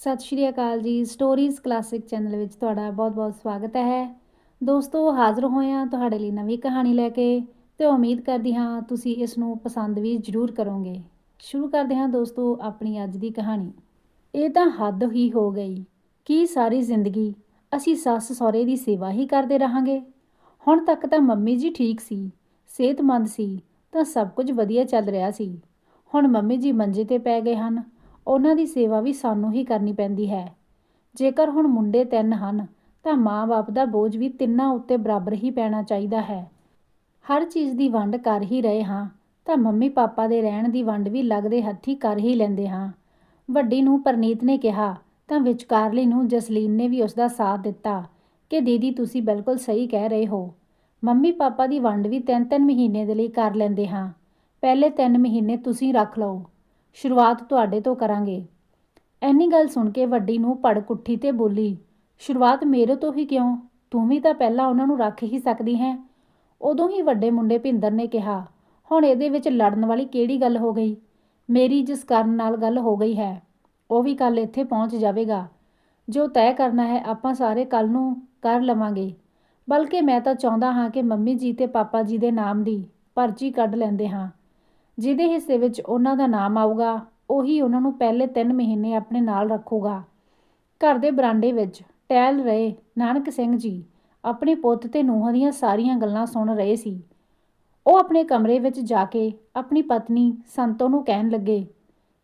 ਸਤਿ ਸ਼੍ਰੀ ਅਕਾਲ ਜੀ। Stories classic channel ਵਿੱਚ ਤੁਹਾਡਾ ਬਹੁਤ-ਬਹੁਤ ਸਵਾਗਤ ਹੈ। ਦੋਸਤੋ, ਹਾਜ਼ਰ ਹੋਏ ਹਾਂ ਤੁਹਾਡੇ ਲਈ ਨਵੀਂ ਕਹਾਣੀ ਲੈ ਕੇ ਤੇ ਉਮੀਦ ਕਰਦੀ ਹਾਂ ਤੁਸੀਂ ਇਸ ਨੂੰ ਪਸੰਦ ਵੀ ਜ਼ਰੂਰ ਕਰੋਗੇ। ਸ਼ੁਰੂ ਕਰਦੇ ਹਾਂ ਦੋਸਤੋ ਆਪਣੀ ਅੱਜ ਦੀ ਕਹਾਣੀ। ਇਹ ਤਾਂ ਹੱਦ ਹੀ ਹੋ ਗਈ ਕੀ ਸਾਰੀ ਜ਼ਿੰਦਗੀ ਅਸੀਂ ਸੱਸ ਸਹੁਰੇ ਦੀ ਸੇਵਾ ਹੀ ਕਰਦੇ ਰਹਾਂਗੇ। ਹੁਣ ਤੱਕ ਤਾਂ ਮੰਮੀ ਜੀ ਠੀਕ ਸੀ, ਸਿਹਤਮੰਦ ਸੀ, ਤਾਂ ਸਭ ਕੁਝ ਵਧੀਆ ਚੱਲ ਰਿਹਾ ਸੀ। ਹੁਣ ਮੰਮੀ ਜੀ ਮੰਜੇ ਤੇ ਪੈ ਗਏ ਹਨ। ਉਹਨਾਂ ਦੀ ਸੇਵਾ ਵੀ ਸਾਨੂੰ ਹੀ ਕਰਨੀ ਪੈਂਦੀ ਹੈ। ਜੇਕਰ ਹੁਣ ਮੁੰਡੇ ਤਿੰਨ ਹਨ, ਤਾਂ ਮਾਂ-ਬਾਪ ਦਾ ਬੋਝ ਵੀ ਤਿੰਨਾਂ ਉੱਤੇ ਬਰਾਬਰ ਹੀ ਪੈਣਾ ਚਾਹੀਦਾ ਹੈ। ਹਰ ਚੀਜ਼ ਦੀ ਵੰਡ ਕਰ ਹੀ ਰਹੇ ਹਾਂ, ਤਾਂ ਮੰਮੀ ਪਾਪਾ ਦੇ ਰਹਿਣ ਦੀ ਵੰਡ ਵੀ ਲੱਗਦੇ ਹੱਥੀ ਕਰ ਹੀ ਲੈਂਦੇ ਹਾਂ। ਵੱਡੀ ਨੂੰ ਪਰਨੀਤ ਨੇ ਕਿਹਾ, ਤਾਂ ਵਿਚਕਾਰਲੀ ਨੂੰ ਜਸਲੀਨ ਨੇ ਵੀ ਉਸ ਦਾ ਸਾਥ ਦਿੱਤਾ ਕਿ, ਦੀਦੀ, ਤੁਸੀਂ ਬਿਲਕੁਲ ਸਹੀ ਕਹਿ ਰਹੇ ਹੋ। ਮੰਮੀ ਪਾਪਾ ਦੀ ਵੰਡ ਵੀ ਤਿੰਨ ਤਿੰਨ ਮਹੀਨੇ ਦੇ ਲਈ ਕਰ ਲੈਂਦੇ ਹਾਂ। ਪਹਿਲੇ ਤਿੰਨ ਮਹੀਨੇ ਤੁਸੀਂ ਰੱਖ ਲਓ। ਸ਼ੁਰੂਆਤ ਤੁਹਾਡੇ ਤੋਂ ਕਰਾਂਗੇ। ਐਨੀ ਗੱਲ ਸੁਣ ਕੇ ਵੱਡੀ ਨੂੰ ਭੜਕ ਉੱਠੀ ਤੇ ਬੋਲੀ, ਸ਼ੁਰੂਆਤ ਮੇਰੇ ਤੋਂ ਹੀ ਕਿਉਂ? ਤੂੰ ਵੀ ਤਾਂ ਪਹਿਲਾਂ ਉਹਨਾਂ ਨੂੰ ਰੱਖ ਹੀ ਸਕਦੀ ਹੈ। ਉਦੋਂ ਹੀ ਵੱਡੇ ਮੁੰਡੇ ਭਿੰਦਰ ਨੇ ਕਿਹਾ, ਹੁਣ ਇਹਦੇ ਵਿੱਚ ਲੜਨ ਵਾਲੀ ਕਿਹੜੀ ਗੱਲ ਹੋ ਗਈ? ਮੇਰੀ ਜਿਸ ਕਾਰਨ ਨਾਲ ਗੱਲ ਹੋ ਗਈ ਹੈ, ਉਹ ਵੀ ਕੱਲ ਇੱਥੇ ਪਹੁੰਚ ਜਾਵੇਗਾ। ਜੋ ਤੈਅ ਕਰਨਾ ਹੈ ਆਪਾਂ ਸਾਰੇ ਕੱਲ ਨੂੰ ਕਰ ਲਵਾਂਗੇ। ਬਲਕਿ ਮੈਂ ਤਾਂ ਚਾਹੁੰਦਾ ਹਾਂ ਕਿ ਮੰਮੀ ਜੀ ਤੇ ਪਾਪਾ ਜੀ ਦੇ ਨਾਮ ਦੀ ਪਰਚੀ ਕੱਢ ਲੈਂਦੇ ਹਾਂ। ਜਿਹਦੇ ਹਿੱਸੇ ਵਿੱਚ ਉਹਨਾਂ ਦਾ ਨਾਮ ਆਊਗਾ, ਉਹੀ ਉਹਨਾਂ ਨੂੰ ਪਹਿਲੇ 3 ਮਹੀਨੇ ਆਪਣੇ ਨਾਲ ਰੱਖੂਗਾ। ਘਰ ਦੇ ਬਰਾਂਡੇ ਵਿੱਚ ਟਹਿਲ ਰਹੇ ਨਾਨਕ ਸਿੰਘ ਜੀ ਆਪਣੇ ਪੁੱਤ ਤੇ ਨੂੰਹਾਂ ਦੀਆਂ ਸਾਰੀਆਂ ਗੱਲਾਂ ਸੁਣ ਰਹੇ ਸੀ। ਉਹ ਆਪਣੇ ਕਮਰੇ ਵਿੱਚ ਜਾ ਕੇ ਆਪਣੀ ਪਤਨੀ ਸੰਤੋ ਨੂੰ ਕਹਿਣ ਲੱਗੇ,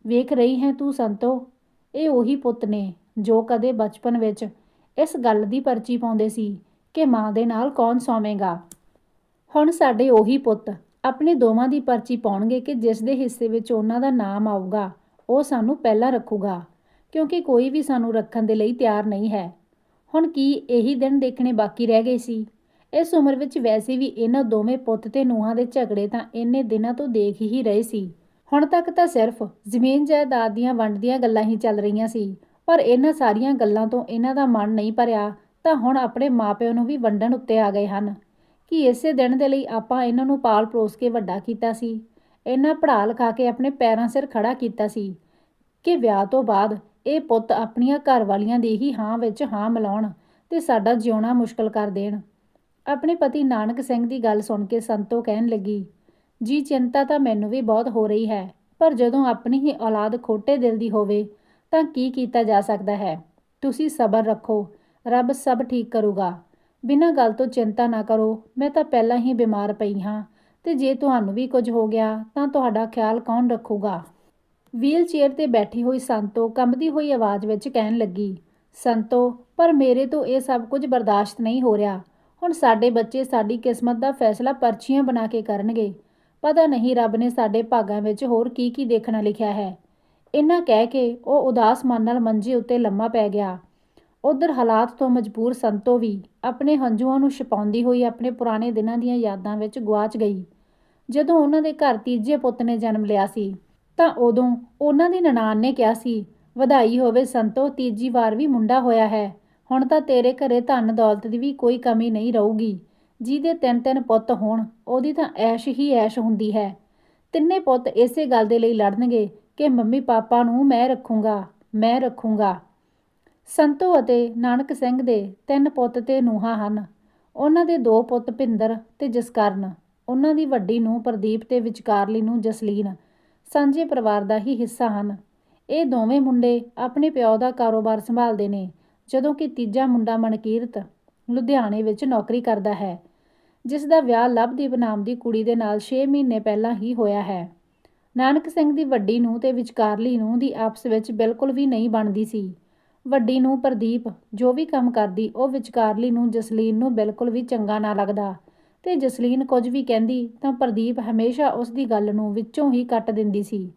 ਵੇਖ ਰਹੀ ਹੈ ਤੂੰ ਸੰਤੋ? ਇਹ ਉਹੀ ਪੁੱਤ ਨੇ ਜੋ ਕਦੇ ਬਚਪਨ ਵਿੱਚ ਇਸ ਗੱਲ ਦੀ ਪਰਚੀ ਪਾਉਂਦੇ ਸੀ ਕਿ ਮਾਂ ਦੇ ਨਾਲ ਕੌਣ ਸੌਵੇਗਾ। ਹੁਣ ਸਾਡੇ ਉਹੀ ਪੁੱਤ ਆਪਣੇ ਦੋਵਾਂ ਦੀ ਪਰਚੀ ਪਾਉਣਗੇ ਕਿ ਜਿਸ ਦੇ ਹਿੱਸੇ ਵਿੱਚ ਉਹਨਾਂ ਦਾ ਨਾਮ ਆਊਗਾ, ਉਹ ਸਾਨੂੰ ਪਹਿਲਾਂ ਰੱਖੂਗਾ, ਕਿਉਂਕਿ ਕੋਈ ਵੀ ਸਾਨੂੰ ਰੱਖਣ ਦੇ ਲਈ ਤਿਆਰ ਨਹੀਂ ਹੈ। ਹੁਣ ਕੀ ਇਹੀ ਦਿਨ ਦੇਖਣੇ ਬਾਕੀ ਰਹਿ ਗਏ ਸੀ? ਇਸ ਉਮਰ ਵਿੱਚ ਵੈਸੇ ਵੀ ਇਹਨਾਂ ਦੋਵੇਂ ਪੁੱਤ ਤੇ ਨੂੰਹਾਂ ਦੇ ਝਗੜੇ ਤਾਂ ਇੰਨੇ ਦਿਨਾਂ ਤੋਂ ਦੇਖ ਹੀ ਰਹੇ ਸੀ। ਹੁਣ ਤੱਕ ਤਾਂ ਸਿਰਫ ਜ਼ਮੀਨ ਜਾਇਦਾਦ ਦੀਆਂ ਵੰਡ ਦੀਆਂ ਗੱਲਾਂ ਹੀ ਚੱਲ ਰਹੀਆਂ ਸੀ, ਪਰ ਇਹਨਾਂ ਸਾਰੀਆਂ ਗੱਲਾਂ ਤੋਂ ਇਹਨਾਂ ਦਾ ਮਨ ਨਹੀਂ ਭਰਿਆ, ਤਾਂ ਹੁਣ ਆਪਣੇ ਮਾਪਿਆਂ ਨੂੰ ਵੀ ਵੰਡਣ ਉੱਤੇ ਆ ਗਏ ਹਨ। ਕਿ ਇਸੇ ਦਿਨ ਦੇ ਲਈ ਆਪਾਂ ਇਹਨਾਂ ਨੂੰ ਪਾਲ ਪਲੋਸ ਕੇ ਵੱਡਾ ਕੀਤਾ ਸੀ। ਇਹਨਾਂ ਪੜ੍ਹਾ ਲਿਖਾ ਕੇ ਆਪਣੇ ਪੈਰਾਂ ਸਿਰ ਖੜਾ ਕੀਤਾ ਸੀ ਕਿ ਵਿਆਹ ਤੋਂ ਬਾਅਦ ਇਹ ਪੁੱਤ ਆਪਣੀਆਂ ਘਰ ਵਾਲੀਆਂ ਦੀ ਹੀ ਹਾਂ ਵਿੱਚ ਹਾਂ ਮਿਲਾਉਣ ਤੇ ਸਾਡਾ ਜਿਉਣਾ ਮੁਸ਼ਕਲ ਕਰ ਦੇਣ। ਆਪਣੇ ਪਤੀ ਨਾਨਕ ਸਿੰਘ ਦੀ ਗੱਲ ਸੁਣ ਕੇ ਸੰਤੋ ਕਹਿਣ ਲੱਗੀ, ਜੀ, ਚਿੰਤਾ ਤਾਂ ਮੈਨੂੰ ਵੀ ਬਹੁਤ ਹੋ ਰਹੀ ਹੈ, ਪਰ ਜਦੋਂ ਆਪਣੀ ਹੀ ਔਲਾਦ ਖੋਟੇ ਦਿਲ ਦੀ ਹੋਵੇ ਤਾਂ ਕੀ ਕੀਤਾ ਜਾ ਸਕਦਾ ਹੈ? ਤੁਸੀਂ ਸਬਰ ਰੱਖੋ, ਰੱਬ ਸਭ ਠੀਕ ਕਰੂਗਾ। ਬਿਨਾਂ ਗੱਲ ਤੋਂ ਚਿੰਤਾ ਨਾ ਕਰੋ, ਮੈਂ ਤਾਂ ਪਹਿਲਾਂ ਹੀ ਬਿਮਾਰ ਪਈ ਹਾਂ, ਤੇ ਜੇ ਤੁਹਾਨੂੰ ਵੀ ਕੁਝ ਹੋ ਗਿਆ, ਤਾਂ ਤੁਹਾਡਾ ਖਿਆਲ ਕੌਣ ਰੱਖੂਗਾ? ਵੀਲ ਚੇਅਰ ਤੇ ਬੈਠੀ ਹੋਈ ਸੰਤੋ ਕੰਬਦੀ ਹੋਈ ਆਵਾਜ਼ ਵਿੱਚ ਕਹਿਣ ਲੱਗੀ, ਸੰਤੋ, ਪਰ ਮੇਰੇ ਤੋਂ ਇਹ ਸਭ ਕੁਝ ਬਰਦਾਸ਼ਤ ਨਹੀਂ ਹੋ ਰਿਹਾ। ਹੁਣ ਸਾਡੇ ਬੱਚੇ ਸਾਡੀ ਕਿਸਮਤ ਦਾ ਫੈਸਲਾ ਪਰਚੀਆਂ ਬਣਾ ਕੇ ਕਰਨਗੇ। ਪਤਾ ਨਹੀਂ ਰੱਬ ਨੇ ਸਾਡੇ ਭਾਗਾਂ ਵਿੱਚ ਹੋਰ ਕੀ ਕੀ ਦੇਖਣਾ ਲਿਖਿਆ ਹੈ। ਇੰਨਾ ਕਹਿ ਕੇ ਉਹ ਉਦਾਸ ਮਨ ਨਾਲ ਮੰਜੇ ਉੱਤੇ ਲੰਮਾ ਪੈ ਗਿਆ। ਉਧਰ ਹਾਲਾਤ ਤੋਂ ਮਜਬੂਰ ਸੰਤੋ ਵੀ ਆਪਣੇ ਹੰਝੂਆਂ ਨੂੰ ਛਪਾਉਂਦੀ ਹੋਈ ਆਪਣੇ ਪੁਰਾਣੇ ਦਿਨਾਂ ਦੀਆਂ ਯਾਦਾਂ ਵਿੱਚ ਗਵਾਚ ਗਈ। ਜਦੋਂ ਉਹਨਾਂ ਦੇ ਘਰ ਤੀਜੇ ਪੁੱਤ ਨੇ ਜਨਮ ਲਿਆ ਸੀ, ਤਾਂ ਉਦੋਂ ਉਹਨਾਂ ਦੀ ਨਨਾਣ ਨੇ ਕਿਹਾ ਸੀ, ਵਧਾਈ ਹੋਵੇ ਸੰਤੋ, ਤੀਜੀ ਵਾਰ ਵੀ ਮੁੰਡਾ ਹੋਇਆ ਹੈ। ਹੁਣ ਤਾਂ ਤੇਰੇ ਘਰੇ ਧਨ ਦੌਲਤ ਦੀ ਵੀ ਕੋਈ ਕਮੀ ਨਹੀਂ ਰਹੂਗੀ। ਜਿਹਦੇ ਤਿੰਨ ਤਿੰਨ ਪੁੱਤ ਹੋਣ, ਉਹਦੀ ਤਾਂ ਐਸ਼ ਹੀ ਐਸ਼ ਹੁੰਦੀ ਹੈ। ਤਿੰਨੇ ਪੁੱਤ ਇਸੇ ਗੱਲ ਦੇ ਲਈ ਲੜਨਗੇ ਕਿ ਮੰਮੀ ਪਾਪਾ ਨੂੰ ਮੈਂ ਰੱਖੂੰਗਾ ਮੈਂ ਰੱਖੂੰਗਾ। ਸੰਤੋ ਅਤੇ ਨਾਨਕ ਸਿੰਘ ਦੇ ਤਿੰਨ ਪੁੱਤ ਤੇ ਨੂਹਾਂ ਹਨ। ਉਹਨਾਂ ਦੇ ਦੋ ਪੁੱਤ ਭਿੰਦਰ ਤੇ ਜਸਕਰਨ। ਉਹਨਾਂ ਦੀ ਵੱਡੀ ਨੂੰ ਪ੍ਰਦੀਪ ਤੇ ਵਿਚਕਾਰਲੀ ਨੂੰ ਜਸਲੀਨ। ਸਾਂਝੇ ਪਰਿਵਾਰ ਦਾ ਹੀ ਹਿੱਸਾ ਹਨ। ਇਹ ਦੋਵੇਂ ਮੁੰਡੇ ਆਪਣੇ ਪਿਓ ਦਾ ਕਾਰੋਬਾਰ ਸੰਭਾਲਦੇ ਨੇ, ਜਦੋਂ ਕਿ ਤੀਜਾ ਮੁੰਡਾ ਮਨਕੀਰਤ, ਲੁਧਿਆਣੇ ਵਿੱਚ ਨੌਕਰੀ ਕਰਦਾ ਹੈ, ਜਿਸ ਦਾ ਵਿਆਹ ਲਵਦੀਪ ਨਾਮ ਦੀ ਕੁੜੀ ਦੇ ਨਾਲ 6 ਮਹੀਨੇ ਪਹਿਲਾਂ ਹੀ ਹੋਇਆ ਹੈ। ਨਾਨਕ ਸਿੰਘ ਦੀ ਵੱਡੀ ਨੂੰ ਤੇ ਵਿਚਕਾਰਲੀ ਨੂੰ ਦੀ ਆਪਸ ਵਿੱਚ ਬਿਲਕੁਲ ਵੀ ਨਹੀਂ ਬਣਦੀ ਸੀ। ਵੱਡੀ ਨੂੰ ਪ੍ਰਦੀਪ, ਜੋ ਵੀ ਕੰਮ ਕਰਦੀ, ਉਹ ਵਿਚਕਾਰਲੀ ਨੂੰ ਜਸਲੀਨ ਨੂੰ ਬਿਲਕੁਲ ਵੀ ਚੰਗਾ ਨਾ ਲੱਗਦਾ। ਤੇ ਜਸਲੀਨ ਕੁਝ ਵੀ ਕਹਿੰਦੀ, ਤਾਂ ਪ੍ਰਦੀਪ ਹਮੇਸ਼ਾ ਉਸ ਦੀ ਗੱਲ ਨੂੰ ਵਿੱਚੋਂ ਹੀ ਕੱਟ ਦਿੰਦੀ ਸੀ।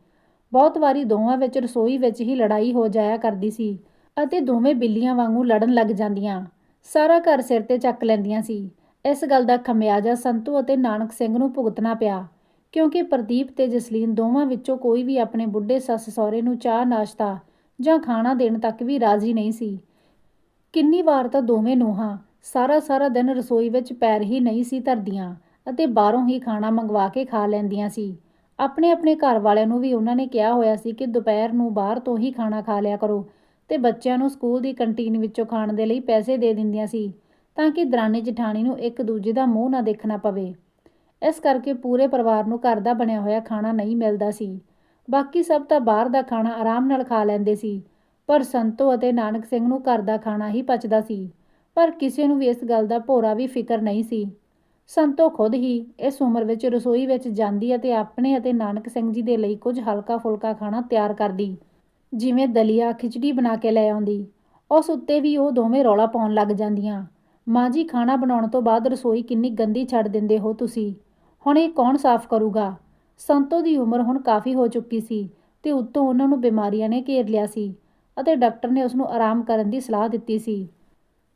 ਬਹੁਤ ਵਾਰੀ ਦੋਵਾਂ ਵਿੱਚ ਰਸੋਈ ਵਿੱਚ ਹੀ ਲੜਾਈ ਹੋ ਜਾਇਆ ਕਰਦੀ ਸੀ ਅਤੇ ਦੋਵੇਂ ਬਿੱਲੀਆਂ ਵਾਂਗੂ ਲੜਨ ਲੱਗ ਜਾਂਦੀਆਂ। ਸਾਰਾ ਘਰ ਸਿਰ ਤੇ ਚੱਕ ਲੈਂਦੀਆਂ ਸੀ। ਇਸ ਗੱਲ ਦਾ ਖਮਿਆਜਾ ਸੰਤੂ ਅਤੇ ਨਾਨਕ ਸਿੰਘ ਨੂੰ ਭੁਗਤਣਾ ਪਿਆ, ਕਿਉਂਕਿ ਪ੍ਰਦੀਪ ਤੇ ਜਸਲੀਨ ਦੋਵਾਂ ਵਿੱਚੋਂ ਕੋਈ ਵੀ ਆਪਣੇ ਬੁੱਢੇ ਸੱਸ ਸਹੁਰੇ ਨੂੰ ਚਾਹ ਨਾਸ਼ਤਾ ਜਾਂ ਖਾਣਾ ਦੇਣ ਤੱਕ ਵੀ ਰਾਜ਼ੀ ਨਹੀਂ ਸੀ। ਕਿੰਨੀ ਵਾਰ ਤਾਂ ਦੋਵੇਂ ਨੂੰਹਾਂ ਸਾਰਾ ਸਾਰਾ ਦਿਨ ਰਸੋਈ ਵਿੱਚ ਪੈਰ ਹੀ ਨਹੀਂ ਸੀ ਧਰਦੀਆਂ ਅਤੇ ਬਾਹਰੋਂ ਹੀ ਖਾਣਾ ਮੰਗਵਾ ਕੇ ਖਾ ਲੈਂਦੀਆਂ ਸੀ। ਆਪਣੇ ਆਪਣੇ ਘਰ ਵਾਲਿਆਂ ਨੂੰ ਵੀ ਉਹਨਾਂ ਨੇ ਕਿਹਾ ਹੋਇਆ ਸੀ ਕਿ ਦੁਪਹਿਰ ਨੂੰ ਬਾਹਰ ਤੋਂ ਹੀ ਖਾਣਾ ਖਾ ਲਿਆ ਕਰੋ ਤੇ ਬੱਚਿਆਂ ਨੂੰ ਸਕੂਲ ਦੀ ਕੰਟੀਨ ਵਿੱਚੋਂ ਖਾਣ ਦੇ ਲਈ ਪੈਸੇ ਦੇ ਦਿੰਦੀਆਂ ਸੀ ਤਾਂ ਕਿ ਦਰਾਨੀ ਜਠਾਣੀ ਨੂੰ ਇੱਕ ਦੂਜੇ ਦਾ ਮੂੰਹ ਨਾ ਦੇਖਣਾ ਪਵੇ। ਇਸ ਕਰਕੇ ਪੂਰੇ ਪਰਿਵਾਰ ਨੂੰ ਘਰ ਦਾ ਬਣਿਆ ਹੋਇਆ ਖਾਣਾ ਨਹੀਂ ਮਿਲਦਾ ਸੀ। ਬਾਕੀ ਸਭ ਤਾਂ ਬਾਹਰ ਦਾ ਖਾਣਾ ਆਰਾਮ ਨਾਲ ਖਾ ਲੈਂਦੇ ਸੀ, ਪਰ ਸੰਤੋ ਅਤੇ ਨਾਨਕ ਸਿੰਘ ਨੂੰ ਘਰ ਦਾ ਖਾਣਾ ਹੀ ਪਚਦਾ ਸੀ, ਪਰ ਕਿਸੇ ਨੂੰ ਵੀ ਇਸ ਗੱਲ ਦਾ ਭੋਰਾ ਵੀ ਫਿਕਰ ਨਹੀਂ ਸੀ। ਸੰਤੋ ਖੁਦ ਹੀ ਇਸ ਉਮਰ ਵਿੱਚ ਰਸੋਈ ਵਿੱਚ ਜਾਂਦੀ ਅਤੇ ਆਪਣੇ ਅਤੇ ਨਾਨਕ ਸਿੰਘ ਜੀ ਦੇ ਲਈ ਕੁਝ ਹਲਕਾ ਫੁਲਕਾ ਖਾਣਾ ਤਿਆਰ ਕਰਦੀ, ਜਿਵੇਂ ਦਲੀਆ, ਖਿਚੜੀ ਬਣਾ ਕੇ ਲੈ ਆਉਂਦੀ। ਉਸ ਉੱਤੇ ਵੀ ਉਹ ਦੋਵੇਂ ਰੌਲਾ ਪਾਉਣ ਲੱਗ ਜਾਂਦੀਆਂ। ਮਾਂ ਜੀ, ਖਾਣਾ ਬਣਾਉਣ ਤੋਂ ਬਾਅਦ ਰਸੋਈ ਕਿੰਨੀ ਗੰਦੀ ਛੱਡ ਦਿੰਦੇ ਹੋ ਤੁਸੀਂ? ਹੁਣ ਇਹ ਕੌਣ ਸਾਫ਼ ਕਰੂਗਾ? ਸੰਤੋ ਦੀ ਉਮਰ ਹੁਣ ਕਾਫੀ ਹੋ ਚੁੱਕੀ ਸੀ ਤੇ ਉੱਤੋਂ ਉਹਨਾਂ ਨੂੰ ਬਿਮਾਰੀਆਂ ਨੇ ਘੇਰ ਲਿਆ ਸੀ ਅਤੇ ਡਾਕਟਰ ਨੇ ਉਸ ਨੂੰ ਆਰਾਮ ਕਰਨ ਦੀ ਸਲਾਹ ਦਿੱਤੀ ਸੀ।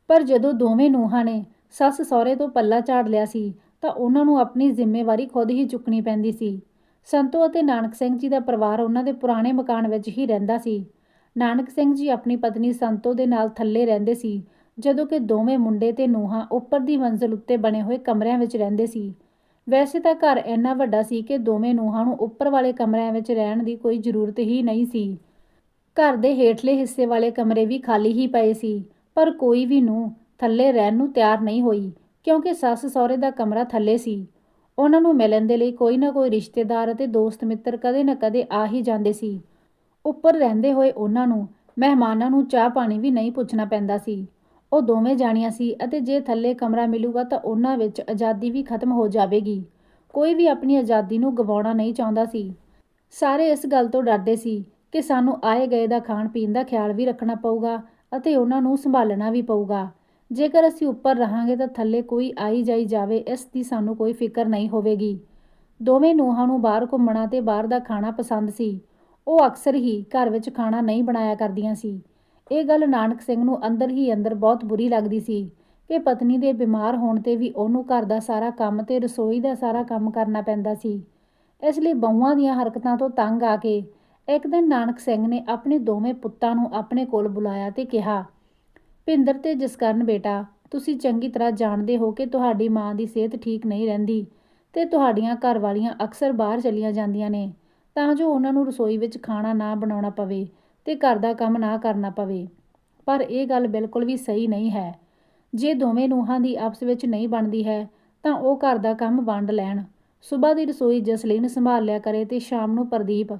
ਪਰ ਜਦੋਂ ਦੋਵੇਂ ਨੂੰਹਾਂ ਨੇ ਸੱਸ ਸਹੁਰੇ ਤੋਂ ਪੱਲਾ ਝਾੜ ਲਿਆ ਸੀ, ਤਾਂ ਉਹਨਾਂ ਨੂੰ ਆਪਣੀ ਜ਼ਿੰਮੇਵਾਰੀ ਖੁਦ ਹੀ ਚੁੱਕਣੀ ਪੈਂਦੀ ਸੀ। ਸੰਤੋ ਅਤੇ ਨਾਨਕ ਸਿੰਘ ਜੀ ਦਾ ਪਰਿਵਾਰ ਉਹਨਾਂ ਦੇ ਪੁਰਾਣੇ ਮਕਾਨ ਵਿੱਚ ਹੀ ਰਹਿੰਦਾ ਸੀ। ਨਾਨਕ ਸਿੰਘ ਜੀ ਆਪਣੀ ਪਤਨੀ ਸੰਤੋ ਦੇ ਨਾਲ ਥੱਲੇ ਰਹਿੰਦੇ ਸੀ, ਜਦੋਂ ਕਿ ਦੋਵੇਂ ਮੁੰਡੇ ਤੇ ਨੂੰਹਾਂ ਉੱਪਰ ਦੀ ਮੰਜ਼ਲ ਉੱਤੇ ਬਣੇ ਹੋਏ ਕਮਰਿਆਂ ਵਿੱਚ ਰਹਿੰਦੇ ਸੀ। ਵੈਸੇ ਤਾਂ ਘਰ ਇੰਨਾ ਵੱਡਾ ਸੀ ਕਿ ਦੋਵੇਂ ਨੂੰਹਾਂ ਨੂੰ ਉੱਪਰ ਵਾਲੇ ਕਮਰਿਆਂ ਵਿੱਚ ਰਹਿਣ ਦੀ ਕੋਈ ਜ਼ਰੂਰਤ ਹੀ ਨਹੀਂ ਸੀ। ਘਰ ਦੇ ਹੇਠਲੇ ਹਿੱਸੇ ਵਾਲੇ ਕਮਰੇ ਵੀ ਖਾਲੀ ਹੀ ਪਏ ਸੀ, ਪਰ ਕੋਈ ਵੀ ਨੂੰ ਥੱਲੇ ਰਹਿਣ ਨੂੰ ਤਿਆਰ ਨਹੀਂ ਹੋਈ, ਕਿਉਂਕਿ ਸੱਸ ਸਹੁਰੇ ਦਾ ਕਮਰਾ ਥੱਲੇ ਸੀ। ਉਹਨਾਂ ਨੂੰ ਮਿਲਣ ਦੇ ਲਈ ਕੋਈ ਨਾ ਕੋਈ ਰਿਸ਼ਤੇਦਾਰ ਅਤੇ ਦੋਸਤ ਮਿੱਤਰ ਕਦੇ ਨਾ ਕਦੇ ਆ ਹੀ ਜਾਂਦੇ ਸੀ। ਉੱਪਰ ਰਹਿੰਦੇ ਹੋਏ ਉਹਨਾਂ ਨੂੰ, ਮਹਿਮਾਨਾਂ ਨੂੰ ਚਾਹ ਪਾਣੀ ਵੀ ਨਹੀਂ ਪੁੱਛਣਾ ਪੈਂਦਾ ਸੀ। ਉਹ ਦੋਵੇਂ ਜਾਣੀਆਂ ਸੀ ਅਤੇ ਜੇ ਥੱਲੇ ਕਮਰਾ ਮਿਲੂਗਾ ਤਾਂ ਉਹਨਾਂ ਵਿੱਚ ਆਜ਼ਾਦੀ ਵੀ ਖਤਮ ਹੋ ਜਾਵੇਗੀ। ਕੋਈ ਵੀ ਆਪਣੀ ਆਜ਼ਾਦੀ ਨੂੰ ਗਵਾਉਣਾ ਨਹੀਂ ਚਾਹੁੰਦਾ ਸੀ। ਸਾਰੇ ਇਸ ਗੱਲ ਤੋਂ ਡਰਦੇ ਸੀ ਕਿ ਸਾਨੂੰ ਆਏ ਗਏ ਦਾ ਖਾਣ ਪੀਣ ਦਾ ਖਿਆਲ ਵੀ ਰੱਖਣਾ ਪਊਗਾ ਅਤੇ ਉਹਨਾਂ ਨੂੰ ਸੰਭਾਲਣਾ ਵੀ ਪਊਗਾ। ਜੇਕਰ ਅਸੀਂ ਉੱਪਰ ਰਹਾਂਗੇ ਤਾਂ ਥੱਲੇ ਕੋਈ ਆਈ ਜਾਈ ਜਾਵੇ, ਇਸ ਦੀ ਸਾਨੂੰ ਕੋਈ ਫਿਕਰ ਨਹੀਂ ਹੋਵੇਗੀ। ਦੋਵੇਂ ਨੂੰਹਾਂ ਨੂੰ ਬਾਹਰ ਘੁੰਮਣਾ ਤੇ ਬਾਹਰ ਦਾ ਖਾਣਾ ਪਸੰਦ ਸੀ। ਉਹ ਅਕਸਰ ਹੀ ਘਰ ਵਿੱਚ ਖਾਣਾ ਨਹੀਂ ਬਣਾਇਆ ਕਰਦੀਆਂ ਸੀ। ਇਹ ਗੱਲ ਨਾਨਕ ਸਿੰਘ ਨੂੰ ਅੰਦਰ ਹੀ ਅੰਦਰ ਬਹੁਤ ਬੁਰੀ ਲੱਗਦੀ ਸੀ ਕਿ ਪਤਨੀ ਦੇ ਬਿਮਾਰ ਹੋਣ ਤੇ ਵੀ ਉਹਨੂੰ ਘਰ ਦਾ ਸਾਰਾ ਕੰਮ ਤੇ ਰਸੋਈ ਦਾ ਸਾਰਾ ਕੰਮ ਕਰਨਾ ਪੈਂਦਾ ਸੀ। ਇਸ ਲਈ ਬਹੂਆਂ ਦੀਆਂ ਹਰਕਤਾਂ ਤੋਂ ਤੰਗ ਆ ਕੇ ਇੱਕ ਦਿਨ ਨਾਨਕ ਸਿੰਘ ਨੇ ਆਪਣੇ ਦੋਵੇਂ ਪੁੱਤਾਂ ਨੂੰ ਆਪਣੇ ਕੋਲ ਬੁਲਾਇਆ ਤੇ ਕਿਹਾ, ਭਿੰਦਰ ਤੇ ਜਸਕਰਨ ਬੇਟਾ, ਤੁਸੀਂ ਚੰਗੀ ਤਰ੍ਹਾਂ ਜਾਣਦੇ ਹੋ ਕਿ ਤੁਹਾਡੀ ਮਾਂ ਦੀ ਸਿਹਤ ਠੀਕ ਨਹੀਂ ਰਹਿੰਦੀ ਤੇ ਤੁਹਾਡੀਆਂ ਘਰ ਵਾਲੀਆਂ ਅਕਸਰ ਬਾਹਰ ਚਲੀਆਂ ਜਾਂਦੀਆਂ ਨੇ, ਤਾਂ ਜੋ ਉਹਨਾਂ ਨੂੰ ਰਸੋਈ ਵਿੱਚ ਖਾਣਾ ਨਾ ਬਣਾਉਣਾ ਪਵੇ। ਤੇ ਘਰ ਦਾ ਕੰਮ ਨਾ ਕਰਨਾ ਪਵੇ। ਪਰ ਇਹ ਗੱਲ ਬਿਲਕੁਲ ਵੀ ਸਹੀ ਨਹੀਂ ਹੈ। ਜੇ ਦੋਵੇਂ ਨੂੰਹਾਂ ਦੀ ਆਪਸ ਵਿੱਚ ਨਹੀਂ ਬਣਦੀ ਹੈ, ਤਾਂ ਉਹ ਘਰ ਦਾ ਕੰਮ ਵੰਡ ਲੈਣ। ਸਵੇਰ ਦੀ ਰਸੋਈ ਜਸਲੀਨ ਸੰਭਾਲ ਲਿਆ ਕਰੇ ਤੇ ਸ਼ਾਮ ਨੂੰ ਪ੍ਰਦੀਪ।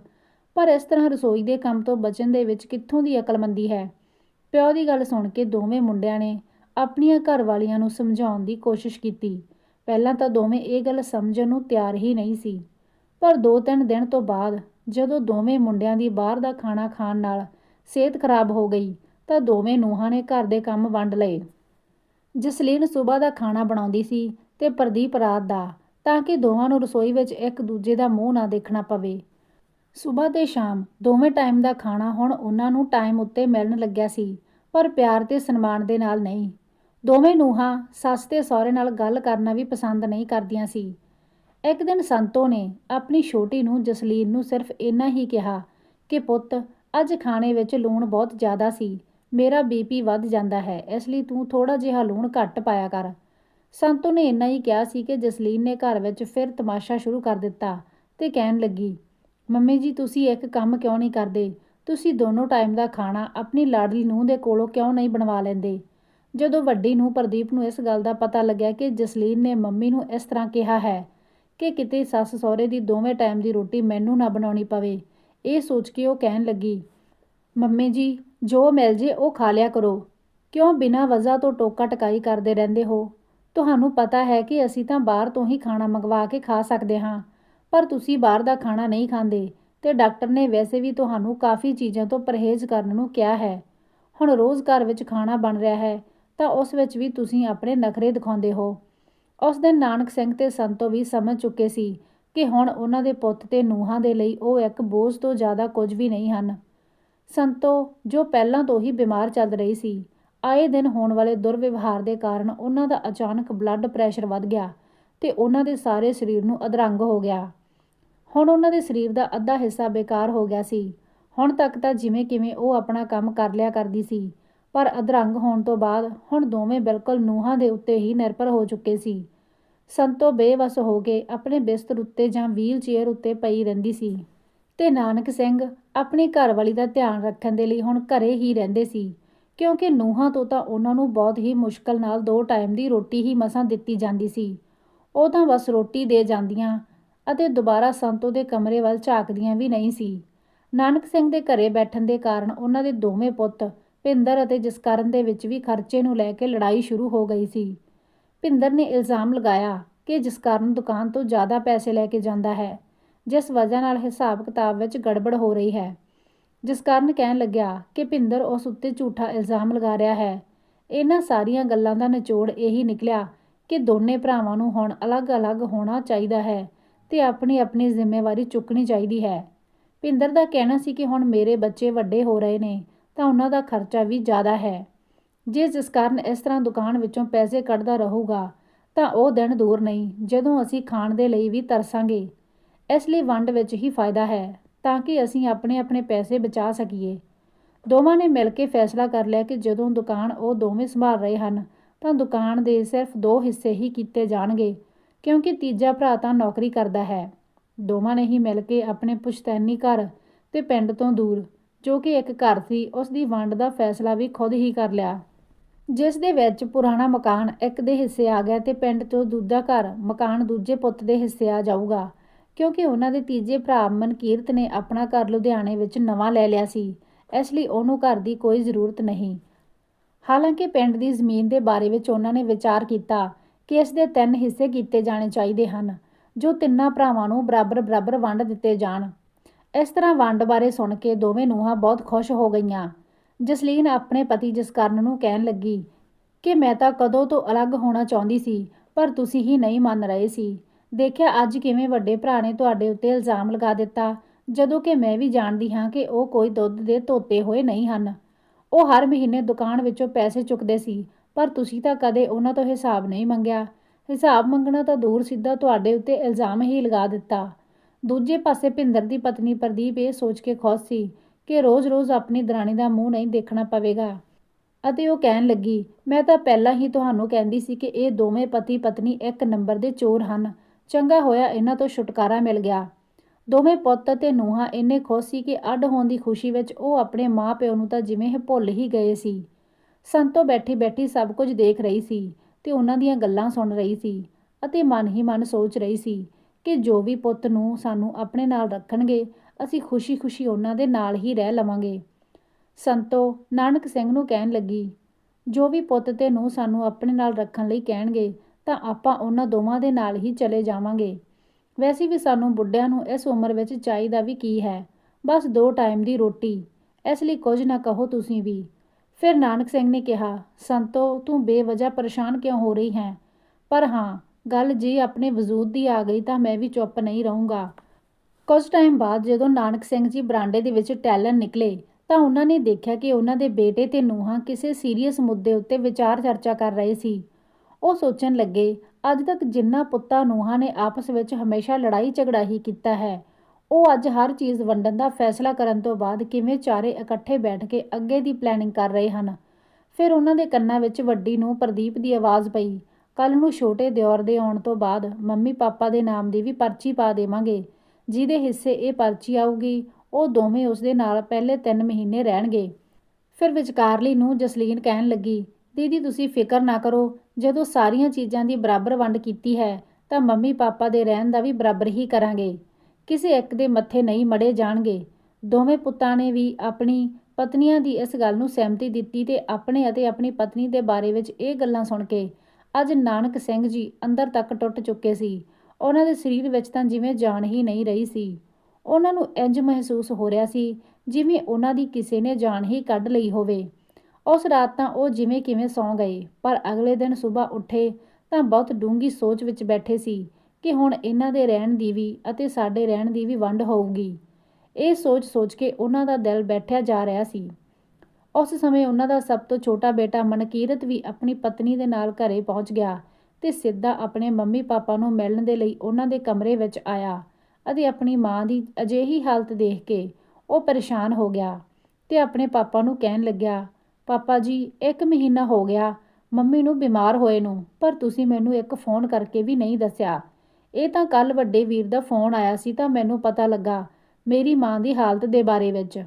ਪਰ ਇਸ ਤਰ੍ਹਾਂ ਰਸੋਈ ਦੇ ਕੰਮ ਤੋਂ ਬਚਣ ਦੇ ਵਿੱਚ ਕਿੱਥੋਂ ਦੀ ਅਕਲਮੰਦੀ ਹੈ? ਪਿਓ ਦੀ ਗੱਲ ਸੁਣ ਕੇ ਦੋਵੇਂ ਮੁੰਡਿਆਂ ਨੇ ਆਪਣੀਆਂ ਘਰ ਵਾਲੀਆਂ ਨੂੰ ਸਮਝਾਉਣ ਦੀ ਕੋਸ਼ਿਸ਼ ਕੀਤੀ। ਪਹਿਲਾਂ ਤਾਂ ਦੋਵੇਂ ਇਹ ਗੱਲ ਸਮਝਣ ਨੂੰ ਤਿਆਰ ਹੀ ਨਹੀਂ ਸੀ। ਪਰ ਦੋ ਤਿੰਨ ਦਿਨ ਤੋਂ ਬਾਅਦ ਜਦੋਂ ਦੋਵੇਂ ਮੁੰਡਿਆਂ ਦੀ ਬਾਹਰ ਦਾ ਖਾਣਾ ਖਾਣ ਨਾਲ ਸਿਹਤ ਖਰਾਬ ਹੋ ਗਈ, ਤਾਂ ਦੋਵੇਂ ਨੂੰਹਾਂ ਨੇ ਘਰ ਦੇ ਕੰਮ ਵੰਡ ਲਏ। ਜਸਲੀਨ ਸਵੇਰ ਦਾ ਖਾਣਾ ਬਣਾਉਂਦੀ ਸੀ ਤੇ ਪ੍ਰਦੀਪ ਰਾਤ ਦਾ, ਤਾਂ ਕਿ ਦੋਵਾਂ ਨੂੰ ਰਸੋਈ ਵਿੱਚ ਇੱਕ ਦੂਜੇ ਦਾ ਮੂੰਹ ਨਾ ਦੇਖਣਾ ਪਵੇ। ਸਵੇਰ ਤੇ ਸ਼ਾਮ ਦੋਵੇਂ ਟਾਈਮ ਦਾ ਖਾਣਾ ਹੁਣ ਉਹਨਾਂ ਨੂੰ ਟਾਈਮ ਉੱਤੇ ਮਿਲਣ ਲੱਗਿਆ ਸੀ, ਪਰ ਪਿਆਰ ਤੇ ਸਨਮਾਨ ਦੇ ਨਾਲ ਨਹੀਂ। ਦੋਵੇਂ ਨੂੰਹਾਂ, ਸੱਸ ਤੇ ਸਹੁਰੇ ਨਾਲ ਗੱਲ ਕਰਨਾ ਵੀ ਪਸੰਦ ਨਹੀਂ ਕਰਦੀਆਂ ਸੀ। ਇੱਕ ਦਿਨ ਸੰਤੋ ਨੇ ਆਪਣੀ ਛੋਟੀ ਨੂੰ ਜਸਲੀਨ ਨੂੰ ਸਿਰਫ ਇੰਨਾ ਹੀ ਕਿਹਾ ਕਿ ਪੁੱਤ, ਅੱਜ ਖਾਣੇ ਵਿੱਚ ਲੂਣ ਬਹੁਤ ਜ਼ਿਆਦਾ ਸੀ, ਮੇਰਾ ਬੀਪੀ ਵੱਧ ਜਾਂਦਾ ਹੈ, ਇਸ ਲਈ ਤੂੰ ਥੋੜਾ ਜਿਹਾ ਲੂਣ ਘੱਟ ਪਾਇਆ ਕਰ। ਸੰਤੋ ਨੇ ਇੰਨਾ ਹੀ ਕਿਹਾ ਸੀ ਕਿ ਜਸਲੀਨ ਨੇ ਘਰ ਵਿੱਚ ਫਿਰ ਤਮਾਸ਼ਾ ਸ਼ੁਰੂ ਕਰ ਦਿੱਤਾ ਤੇ ਕਹਿਣ ਲੱਗੀ, ਮੰਮੀ ਜੀ, ਤੁਸੀਂ ਇੱਕ ਕੰਮ ਕਿਉਂ ਨਹੀਂ ਕਰਦੇ? ਤੁਸੀਂ ਦੋਨੋਂ ਟਾਈਮ ਦਾ ਖਾਣਾ ਆਪਣੀ ਲਾਡਲੀ ਨੂੰਹ ਦੇ ਕੋਲੋਂ ਕਿਉਂ ਨਹੀਂ ਬਣਵਾ ਲੈਂਦੇ? ਜਦੋਂ ਵੱਡੀ ਨੂੰ ਪ੍ਰਦੀਪ ਨੂੰ ਇਸ ਗੱਲ ਦਾ ਪਤਾ ਲੱਗਿਆ ਕਿ ਜਸਲੀਨ ਨੇ ਮੰਮੀ ਨੂੰ ਇਸ ਤਰ੍ਹਾਂ ਕਿਹਾ ਹੈ ਕਿ ਕਿਤੇ ਸੱਸ ਸਹੁਰੇ ਦੀ ਦੋਵੇਂ ਟਾਈਮ ਦੀ ਰੋਟੀ ਮੈਨੂੰ ਨਾ ਬਣਾਉਣੀ ਪਵੇ। ਇਹ ਸੋਚ ਕੇ ਉਹ ਕਹਿਣ ਲੱਗੀ, ਮੰਮੀ ਜੀ, ਜੋ ਮਿਲ ਜੇ ਉਹ ਖਾ ਲਿਆ ਕਰੋ। ਕਿਉਂ ਬਿਨਾਂ ਵਜ੍ਹਾ ਤੋਂ ਟੋਕਾ ਟਕਾਈ ਕਰਦੇ ਰਹਿੰਦੇ ਹੋ? ਤੁਹਾਨੂੰ ਪਤਾ ਹੈ ਕਿ ਅਸੀਂ ਤਾਂ ਬਾਹਰ ਤੋਂ ਹੀ ਖਾਣਾ ਮੰਗਵਾ ਕੇ ਖਾ ਸਕਦੇ ਹਾਂ, ਪਰ ਤੁਸੀਂ ਬਾਹਰ ਦਾ ਖਾਣਾ ਨਹੀਂ ਖਾਂਦੇ ਤੇ ਡਾਕਟਰ ਨੇ ਵੈਸੇ ਵੀ ਤੁਹਾਨੂੰ ਕਾਫੀ ਚੀਜ਼ਾਂ ਤੋਂ ਪਰਹੇਜ਼ ਕਰਨ ਨੂੰ ਕਿਹਾ ਹੈ। ਹੁਣ ਰੋਜ਼ ਘਰ ਵਿੱਚ ਖਾਣਾ ਬਣ ਰਿਹਾ ਹੈ, ਤਾਂ ਉਸ ਵਿੱਚ ਵੀ ਤੁਸੀਂ ਆਪਣੇ ਨਖਰੇ ਦਿਖਾਉਂਦੇ ਹੋ। ਉਸ ਦਿਨ ਨਾਨਕ ਸਿੰਘ ਤੇ ਸੰਤੋ ਵੀ ਸਮਝ ਚੁੱਕੇ ਸੀ ਕਿ ਹੁਣ ਉਹਨਾਂ ਦੇ ਪੁੱਤ ਤੇ ਨੂੰਹਾਂ ਦੇ ਲਈ ਉਹ ਇੱਕ ਬੋਝ ਤੋਂ ਜ਼ਿਆਦਾ ਕੁਝ ਵੀ ਨਹੀਂ ਹਨ। ਸੰਤੋ, ਜੋ ਪਹਿਲਾਂ ਤੋਂ ਹੀ ਬਿਮਾਰ ਚੱਲ ਰਹੀ ਸੀ, ਆਏ ਦਿਨ ਹੋਣ ਵਾਲੇ ਦੁਰਵਿਵਹਾਰ ਦੇ ਕਾਰਨ ਉਹਨਾਂ ਦਾ ਅਚਾਨਕ ਬਲੱਡ ਪ੍ਰੈਸ਼ਰ ਵੱਧ ਗਿਆ ਤੇ ਉਹਨਾਂ ਦੇ ਸਾਰੇ ਸਰੀਰ ਨੂੰ ਅਧਰੰਗ ਹੋ ਗਿਆ। ਹੁਣ ਉਹਨਾਂ ਦੇ ਸਰੀਰ ਦਾ ਅੱਧਾ ਹਿੱਸਾ ਬੇਕਾਰ ਹੋ ਗਿਆ ਸੀ। ਹੁਣ ਤੱਕ ਤਾਂ ਜਿਵੇਂ ਕਿਵੇਂ ਉਹ ਆਪਣਾ ਕੰਮ ਕਰ ਲਿਆ ਕਰਦੀ ਸੀ ਪਰ ਅਧਰੰਗ ਹੋਣ ਤੋਂ ਬਾਅਦ ਹੁਣ ਦੋਵੇਂ ਬਿਲਕੁਲ ਨੂਹਾਂ ਦੇ ਉੱਤੇ ਹੀ ਨਿਰਭਰ ਹੋ ਚੁੱਕੇ ਸੀ। ਸੰਤੋ ਬੇਵਸ ਹੋ ਕੇ ਆਪਣੇ ਬਿਸਤਰ ਉੱਤੇ ਜਾਂ ਵੀਲ ਚੇਅਰ ਉੱਤੇ ਪਈ ਰਹਿੰਦੀ ਸੀ ਤੇ ਨਾਨਕ ਸਿੰਘ ਆਪਣੀ ਘਰਵਾਲੀ ਦਾ ਧਿਆਨ ਰੱਖਣ ਦੇ ਲਈ ਹੁਣ ਘਰੇ ਹੀ ਰਹਿੰਦੇ ਸੀ, ਕਿਉਂਕਿ ਨੂੰਹਾਂ ਤੋਂ ਤਾਂ ਉਹਨਾਂ ਨੂੰ ਬਹੁਤ ਹੀ ਮੁਸ਼ਕਲ ਨਾਲ ਦੋ ਟਾਈਮ ਦੀ ਰੋਟੀ ਹੀ ਮਸਾਂ ਦਿੱਤੀ ਜਾਂਦੀ ਸੀ। ਉਹ ਤਾਂ ਬਸ ਰੋਟੀ ਦੇ ਜਾਂਦੀਆਂ ਅਤੇ ਦੁਬਾਰਾ ਸੰਤੋ ਦੇ ਕਮਰੇ ਵੱਲ ਝਾਕਦੀਆਂ ਵੀ ਨਹੀਂ ਸੀ। ਨਾਨਕ ਸਿੰਘ ਦੇ ਘਰੇ ਬੈਠਣ ਦੇ ਕਾਰਨ ਉਹਨਾਂ ਦੇ ਦੋਵੇਂ ਪੁੱਤ ਭਿੰਦਰ ਅਤੇ ਜਸਕਰਨ ਦੇ ਵਿੱਚ ਵੀ ਖਰਚੇ ਨੂੰ ਲੈ ਕੇ ਲੜਾਈ ਸ਼ੁਰੂ ਹੋ ਗਈ ਸੀ। ਭਿੰਦਰ ਨੇ ਇਲਜ਼ਾਮ ਲਗਾਇਆ ਕਿ ਜਸਕਰਨ ਦੁਕਾਨ ਤੋਂ ਜ਼ਿਆਦਾ ਪੈਸੇ ਲੈ ਕੇ ਜਾਂਦਾ ਹੈ, ਜਿਸ ਵਜ੍ਹਾ ਨਾਲ ਹਿਸਾਬ ਕਿਤਾਬ ਵਿੱਚ ਗੜਬੜ ਹੋ ਰਹੀ ਹੈ। ਜਸਕਰਨ ਕਹਿਣ ਲੱਗਿਆ ਕਿ ਭਿੰਦਰ ਉਸ ਉੱਤੇ ਝੂਠਾ ਇਲਜ਼ਾਮ ਲਗਾ ਰਿਹਾ ਹੈ। ਇਹਨਾਂ ਸਾਰੀਆਂ ਗੱਲਾਂ ਦਾ ਨਿਚੋੜ ਇਹੀ ਨਿਕਲਿਆ ਕਿ ਦੋਨੇ ਭਰਾਵਾਂ ਨੂੰ ਹੁਣ ਅਲੱਗ-ਅਲੱਗ ਹੋਣਾ ਚਾਹੀਦਾ ਹੈ ਤੇ ਆਪਣੀ ਆਪਣੀ ਜ਼ਿੰਮੇਵਾਰੀ ਚੁੱਕਣੀ ਚਾਹੀਦੀ ਹੈ। ਭਿੰਦਰ ਦਾ ਕਹਿਣਾ ਸੀ ਕਿ ਹੁਣ ਮੇਰੇ ਬੱਚੇ ਵੱਡੇ ਹੋ ਰਹੇ ਨੇ ਤਾਂ ਉਹਨਾਂ ਦਾ ਖਰਚਾ ਵੀ ਜ਼ਿਆਦਾ ਹੈ। ਜੇ ਜਿਸ ਕਾਰਨ ਇਸ ਤਰ੍ਹਾਂ ਦੁਕਾਨ ਵਿੱਚੋਂ ਪੈਸੇ ਕੱਢਦਾ ਰਹੂਗਾ, ਤਾਂ ਉਹ ਦਿਨ ਦੂਰ ਨਹੀਂ, ਜਦੋਂ ਅਸੀਂ ਖਾਣ ਦੇ ਲਈ ਵੀ ਤਰਸਾਂਗੇ। ਇਸ ਲਈ ਵੰਡ ਵਿੱਚ ਹੀ ਫਾਇਦਾ ਹੈ, ਤਾਂ ਕਿ ਅਸੀਂ ਆਪਣੇ ਆਪਣੇ ਪੈਸੇ ਬਚਾ ਸਕੀਏ। ਦੋਵਾਂ ਨੇ ਮਿਲ ਕੇ ਫੈਸਲਾ ਕਰ ਲਿਆ ਕਿ ਜਦੋਂ ਦੁਕਾਨ ਉਹ ਦੋਵੇਂ ਸੰਭਾਲ ਰਹੇ ਹਨ, ਤਾਂ ਦੁਕਾਨ ਦੇ ਸਿਰਫ ਦੋ ਹਿੱਸੇ ਹੀ ਕੀਤੇ ਜਾਣਗੇ, ਕਿਉਂਕਿ ਤੀਜਾ ਭਰਾ ਤਾਂ ਨੌਕਰੀ ਕਰਦਾ ਹੈ। ਦੋਵਾਂ ਨੇ ਹੀ ਮਿਲ ਕੇ ਆਪਣੇ ਪੁਸ਼ਤੈਨੀ ਘਰ ਤੇ ਪਿੰਡ ਤੋਂ ਦੂਰ ਜੋ ਕਿ ਇੱਕ ਘਰ ਸੀ ਉਸ ਦੀ ਵੰਡ ਦਾ ਫੈਸਲਾ ਵੀ ਖੁਦ ਹੀ ਕਰ ਲਿਆ। ਜਿਸ ਦੇ ਵਿੱਚ ਪੁਰਾਣਾ ਮਕਾਨ ਇੱਕ ਦੇ ਹਿੱਸੇ ਆ ਗਿਆ ਤੇ ਪਿੰਡ ਤੋਂ ਦੂਜਾ ਘਰ, ਮਕਾਨ ਦੂਜੇ ਪੁੱਤ ਦੇ ਹਿੱਸੇ ਆ ਜਾਊਗਾ। ਕਿਉਂਕਿ ਉਹਨਾਂ ਦੇ ਤੀਜੇ ਭਰਾ ਮਨਕੀਰਤ ਨੇ ਆਪਣਾ ਘਰ ਲੁਧਿਆਣੇ ਵਿੱਚ ਨਵਾਂ ਲੈ ਲਿਆ ਸੀ, ਇਸ ਲਈ ਉਹਨੂੰ ਘਰ ਦੀ ਕੋਈ ਜ਼ਰੂਰਤ ਨਹੀਂ। ਹਾਲਾਂਕਿ ਪਿੰਡ ਦੀ ਜ਼ਮੀਨ ਦੇ ਬਾਰੇ ਵਿੱਚ ਉਹਨਾਂ ਨੇ ਵਿਚਾਰ ਕੀਤਾ ਕਿ ਇਸ ਦੇ ਤਿੰਨ ਹਿੱਸੇ ਕੀਤੇ ਜਾਣੇ ਚਾਹੀਦੇ ਹਨ, ਜੋ ਤਿੰਨਾਂ ਭਰਾਵਾਂ ਨੂੰ ਬਰਾਬਰ-ਬਰਾਬਰ ਵੰਡ ਦਿੱਤੇ ਜਾਣ। ਇਸ ਤਰ੍ਹਾਂ ਵੰਡ ਬਾਰੇ ਸੁਣ ਕੇ ਦੋਵੇਂ ਨੂੰਹਾਂ ਬਹੁਤ ਖੁਸ਼ ਹੋ ਗਈਆਂ। ਜਸਲੀਨ ਆਪਣੇ ਪਤੀ ਜਸਕਰਨ ਨੂੰ ਕਹਿਣ ਲੱਗੀ, ਕਿ ਮੈਂ ਤਾਂ ਕਦੋਂ ਤੋਂ ਅਲੱਗ ਹੋਣਾ ਚਾਹੁੰਦੀ ਸੀ, ਪਰ ਤੁਸੀਂ ਹੀ ਨਹੀਂ ਮੰਨ ਰਹੇ ਸੀ। ਦੇਖਿਆ ਅੱਜ ਕਿਵੇਂ ਵੱਡੇ ਭਰਾ ਨੇ ਤੁਹਾਡੇ ਉੱਤੇ ਇਲਜ਼ਾਮ ਲਗਾ ਦਿੱਤਾ, ਜਦੋਂ ਕਿ ਮੈਂ ਵੀ ਜਾਣਦੀ ਹਾਂ ਕਿ ਉਹ ਕੋਈ ਦੁੱਧ ਦੇ ਧੋਤੇ ਹੋਏ ਨਹੀਂ ਹਨ। ਉਹ ਹਰ ਮਹੀਨੇ ਦੁਕਾਨ ਵਿੱਚੋਂ ਪੈਸੇ ਚੁੱਕਦੇ ਸੀ, ਪਰ ਤੁਸੀਂ ਤਾਂ ਕਦੇ ਉਹਨਾਂ ਤੋਂ ਹਿਸਾਬ ਨਹੀਂ ਮੰਗਿਆ। ਹਿਸਾਬ ਮੰਗਣਾ ਤਾਂ ਦੂਰ ਸਿੱਧਾ ਤੁਹਾਡੇ ਉੱਤੇ ਇਲਜ਼ਾਮ ਹੀ ਲਗਾ ਦਿੱਤਾ। ਦੂਜੇ ਪਾਸੇ ਭਿੰਦਰ ਦੀ ਪਤਨੀ ਪ੍ਰਦੀਪ ਇਹ ਸੋਚ ਕੇ ਖੁਸ਼ ਸੀ ਕਿ ਰੋਜ਼-ਰੋਜ਼ ਆਪਣੀ ਦਰਾਣੀ ਦਾ ਮੂੰਹ ਨਹੀਂ ਦੇਖਣਾ ਪਵੇਗਾ। ਅਤੇ ਉਹ ਕਹਿਣ ਲੱਗੀ, ਮੈਂ ਤਾਂ ਪਹਿਲਾਂ ਹੀ ਤੁਹਾਨੂੰ ਕਹਿੰਦੀ ਸੀ ਕਿ ਇਹ ਦੋਵੇਂ ਪਤੀ ਪਤਨੀ ਇੱਕ ਨੰਬਰ ਦੇ ਚੋਰ ਹਨ। ਚੰਗਾ ਹੋਇਆ ਇਹਨਾਂ ਤੋਂ ਛੁਟਕਾਰਾ ਮਿਲ ਗਿਆ। ਦੋਵੇਂ ਪੁੱਤ ਅਤੇ ਨੂੰਹਾਂ ਇੰਨੇ ਖੁਸ਼ ਸੀ ਕਿ ਅੱਡ ਹੋਣ ਦੀ ਖੁਸ਼ੀ ਵਿੱਚ ਉਹ ਆਪਣੇ ਮਾਪਿਓ ਨੂੰ ਤਾਂ ਜਿਵੇਂ ਹੀ ਭੁੱਲ ਹੀ ਗਏ ਸੀ। ਸੰਤੋ ਬੈਠੀ ਬੈਠੀ ਸਭ ਕੁਝ ਦੇਖ ਰਹੀ ਸੀ ਤੇ ਉਹਨਾਂ ਦੀਆਂ ਗੱਲਾਂ ਸੁਣ ਰਹੀ ਸੀ ਅਤੇ ਮਨ ਹੀ ਮਨ ਸੋਚ ਰਹੀ ਸੀ ਕਿ ਜੋ ਵੀ ਪੁੱਤ ਨੂੰ ਸਾਨੂੰ ਆਪਣੇ ਨਾਲ ਰੱਖਣਗੇ, ਅਸੀਂ ਖੁਸ਼ੀ-ਖੁਸ਼ੀ ਉਹਨਾਂ ਦੇ ਨਾਲ ਹੀ ਰਹਿ ਲਵਾਂਗੇ। ਸੰਤੋ, ਨਾਨਕ ਸਿੰਘ ਨੂੰ ਕਹਿਣ ਲੱਗੀ, ਜੋ ਵੀ ਪੁੱਤ ਤੇ ਨੂੰ ਸਾਨੂੰ ਆਪਣੇ ਨਾਲ ਰੱਖਣ ਲਈ ਕਹਿਣਗੇ, ਤਾਂ ਆਪਾਂ ਉਹਨਾਂ ਦੋਵਾਂ ਦੇ ਨਾਲ ਹੀ ਚਲੇ ਜਾਵਾਂਗੇ। ਵੈਸੇ ਵੀ ਸਾਨੂੰ ਬੁੱਢਿਆਂ ਨੂੰ ਇਸ ਉਮਰ ਵਿੱਚ ਚਾਹੀਦਾ ਵੀ ਕੀ ਹੈ? ਬਸ ਦੋ ਟਾਈਮ ਦੀ ਰੋਟੀ, ਇਸ ਲਈ ਕੁਝ ਨਾ ਕਹੋ ਤੁਸੀਂ ਵੀ। ਫਿਰ ਨਾਨਕ ਸਿੰਘ ਨੇ ਕਿਹਾ, ਸੰਤੋ, ਤੂੰ ਬੇਵਜ੍ਹਾ ਪਰੇਸ਼ਾਨ ਕਿਉਂ ਹੋ ਰਹੀ ਹੈ? ਪਰ ਹਾਂ ਗੱਲ ਜੇ ਆਪਣੇ ਵਜੂਦ ਦੀ ਆ ਗਈ ਤਾਂ ਮੈਂ ਵੀ ਚੁੱਪ ਨਹੀਂ ਰਹੂੰਗਾ। ਕੁਝ ਟਾਈਮ ਬਾਅਦ ਜਦੋਂ ਨਾਨਕ ਸਿੰਘ ਜੀ ਬਰਾਂਡੇ ਦੇ ਵਿੱਚ ਟੈਲਨ ਨਿਕਲੇ ਤਾਂ ਉਹਨਾਂ ਨੇ ਦੇਖਿਆ ਕਿ ਉਹਨਾਂ ਦੇ ਬੇਟੇ ਤੇ ਨੂੰਹਾਂ ਕਿਸੇ ਸੀਰੀਅਸ ਮੁੱਦੇ ਉੱਤੇ ਵਿਚਾਰ ਚਰਚਾ ਕਰ ਰਹੇ ਸੀ। ਉਹ ਸੋਚਣ ਲੱਗੇ, ਅੱਜ ਤੱਕ ਜਿੰਨਾ ਪੁੱਤਾਂ ਨੂੰਹਾਂ ਨੇ ਆਪਸ ਵਿੱਚ ਹਮੇਸ਼ਾ ਲੜਾਈ ਝਗੜਾ ਹੀ ਕੀਤਾ ਹੈ, ਉਹ ਅੱਜ ਹਰ ਚੀਜ਼ ਵੰਡਣ ਦਾ ਫੈਸਲਾ ਕਰਨ ਤੋਂ ਬਾਅਦ ਕਿਵੇਂ ਚਾਰੇ ਇਕੱਠੇ ਬੈਠ ਕੇ ਅੱਗੇ ਦੀ ਪਲੈਨਿੰਗ ਕਰ ਰਹੇ ਹਨ। ਫਿਰ ਉਹਨਾਂ ਦੇ ਕੰਨਾਂ ਵਿੱਚ ਵੱਡੀ ਨੂੰ ਪ੍ਰਦੀਪ ਦੀ ਆਵਾਜ਼ ਪਈ ਕੱਲ ਨੂੰ ਛੋਟੇ ਦਿਓਰ ਦੇ ਆਉਣ ਤੋਂ ਬਾਅਦ ਮੰਮੀ ਪਾਪਾ ਦੇ ਨਾਮ ਦੀ ਵੀ ਪਰਚੀ ਪਾ ਦੇਵਾਂਗੇ। ਜਿਹਦੇ ਹਿੱਸੇ ਇਹ ਪਰਚੀ ਆਊਗੀ, ਉਹ ਦੋਵੇਂ ਉਸ ਦੇ ਨਾਲ ਪਹਿਲੇ 3 ਮਹੀਨੇ ਰਹਿਣਗੇ। ਫਿਰ ਵਿਚਕਾਰਲੀ ਨੂੰ ਜਸਲੀਨ ਕਹਿਣ ਲੱਗੀ, ਦੀਦੀ, ਤੁਸੀਂ ਫਿਕਰ ਨਾ ਕਰੋ, ਜਦੋਂ ਸਾਰੀਆਂ ਚੀਜ਼ਾਂ ਦੀ ਬਰਾਬਰ ਵੰਡ ਕੀਤੀ ਹੈ, ਤਾਂ ਮੰਮੀ ਪਾਪਾ ਦੇ ਰਹਿਣ ਦਾ ਵੀ ਬਰਾਬਰ ਹੀ ਕਰਾਂਗੇ। ਕਿਸੇ ਇੱਕ ਦੇ ਮੱਥੇ ਨਹੀਂ ਮੜੇ ਜਾਣਗੇ। ਦੋਵੇਂ ਪੁੱਤਾਂ ਨੇ ਵੀ ਆਪਣੀ ਪਤਨੀਆਂ ਦੀ ਇਸ ਗੱਲ ਨੂੰ ਸਹਿਮਤੀ ਦਿੱਤੀ ਤੇ ਆਪਣੇ ਅਤੇ ਆਪਣੀ ਪਤਨੀ ਦੇ ਬਾਰੇ ਵਿੱਚ ਇਹ ਗੱਲਾਂ ਸੁਣ ਕੇ ਅੱਜ ਨਾਨਕ ਸਿੰਘ ਜੀ ਅੰਦਰ ਤੱਕ ਟੁੱਟ ਚੁੱਕੇ ਸੀ। ਉਹਨਾਂ ਦੇ ਸਰੀਰ ਵਿੱਚ ਤਾਂ ਜਿਵੇਂ ਜਾਨ ਹੀ ਨਹੀਂ ਰਹੀ ਸੀ। ਉਹਨਾਂ ਨੂੰ ਇੰਜ ਮਹਿਸੂਸ ਹੋ ਰਿਹਾ ਸੀ ਜਿਵੇਂ ਉਹਨਾਂ ਦੀ ਕਿਸੇ ਨੇ ਜਾਨ ਹੀ ਕੱਢ ਲਈ ਹੋਵੇ। ਉਸ ਰਾਤ ਤਾਂ ਉਹ ਜਿਵੇਂ ਕਿਵੇਂ ਸੌਂ ਗਏ, ਪਰ ਅਗਲੇ ਦਿਨ ਸਵੇਰ ਉੱਠੇ ਤਾਂ ਬਹੁਤ ਡੂੰਗੀ ਸੋਚ ਵਿੱਚ ਬੈਠੇ ਸੀ ਕਿ ਹੁਣ ਇਹਨਾਂ ਦੇ ਰਹਿਣ ਦੀ ਵੀ ਅਤੇ ਸਾਡੇ ਰਹਿਣ ਦੀ ਵੀ ਵੰਡ ਹੋਊਗੀ। ਇਹ ਸੋਚ-ਸੋਚ ਕੇ ਉਹਨਾਂ ਦਾ ਦਿਲ ਬੈਠਿਆ ਜਾ ਰਿਹਾ ਸੀ। ਉਸ ਸਮੇਂ ਉਹਨਾਂ ਦਾ ਸਭ ਤੋਂ ਛੋਟਾ ਬੇਟਾ ਮਨਕੀਰਤ ਵੀ ਆਪਣੀ ਪਤਨੀ ਦੇ ਨਾਲ ਘਰੇ ਪਹੁੰਚ ਗਿਆ ਤੇ ਸਿੱਧਾ ਆਪਣੇ ਮੰਮੀ ਪਾਪਾ ਨੂੰ ਮਿਲਣ ਦੇ ਲਈ ਉਹਨਾਂ ਦੇ ਕਮਰੇ ਵਿੱਚ ਆਇਆ ਅਤੇ ਆਪਣੀ ਮਾਂ ਦੀ ਅਜਿਹੀ ਹਾਲਤ ਦੇਖ ਕੇ ਉਹ ਪਰੇਸ਼ਾਨ ਹੋ ਗਿਆ ਤੇ ਆਪਣੇ ਪਾਪਾ ਨੂੰ ਕਹਿਣ ਲੱਗਿਆ, ਪਾਪਾ ਜੀ, ਇੱਕ ਮਹੀਨਾ ਹੋ ਗਿਆ, ਮੰਮੀ ਨੂੰ ਬਿਮਾਰ ਹੋਏ ਨੂੰ, ਪਰ ਤੁਸੀਂ ਮੈਨੂੰ ਇੱਕ ਫੋਨ ਕਰਕੇ ਵੀ ਨਹੀਂ ਦੱਸਿਆ। ਇਹ ਤਾਂ ਕੱਲ ਵੱਡੇ ਵੀਰ ਦਾ ਫੋਨ ਆਇਆ ਸੀ ਤਾਂ ਮੈਨੂੰ ਪਤਾ ਲੱਗਾ ਮੇਰੀ ਮਾਂ ਦੀ ਹਾਲਤ ਦੇ ਬਾਰੇ ਵਿੱਚ।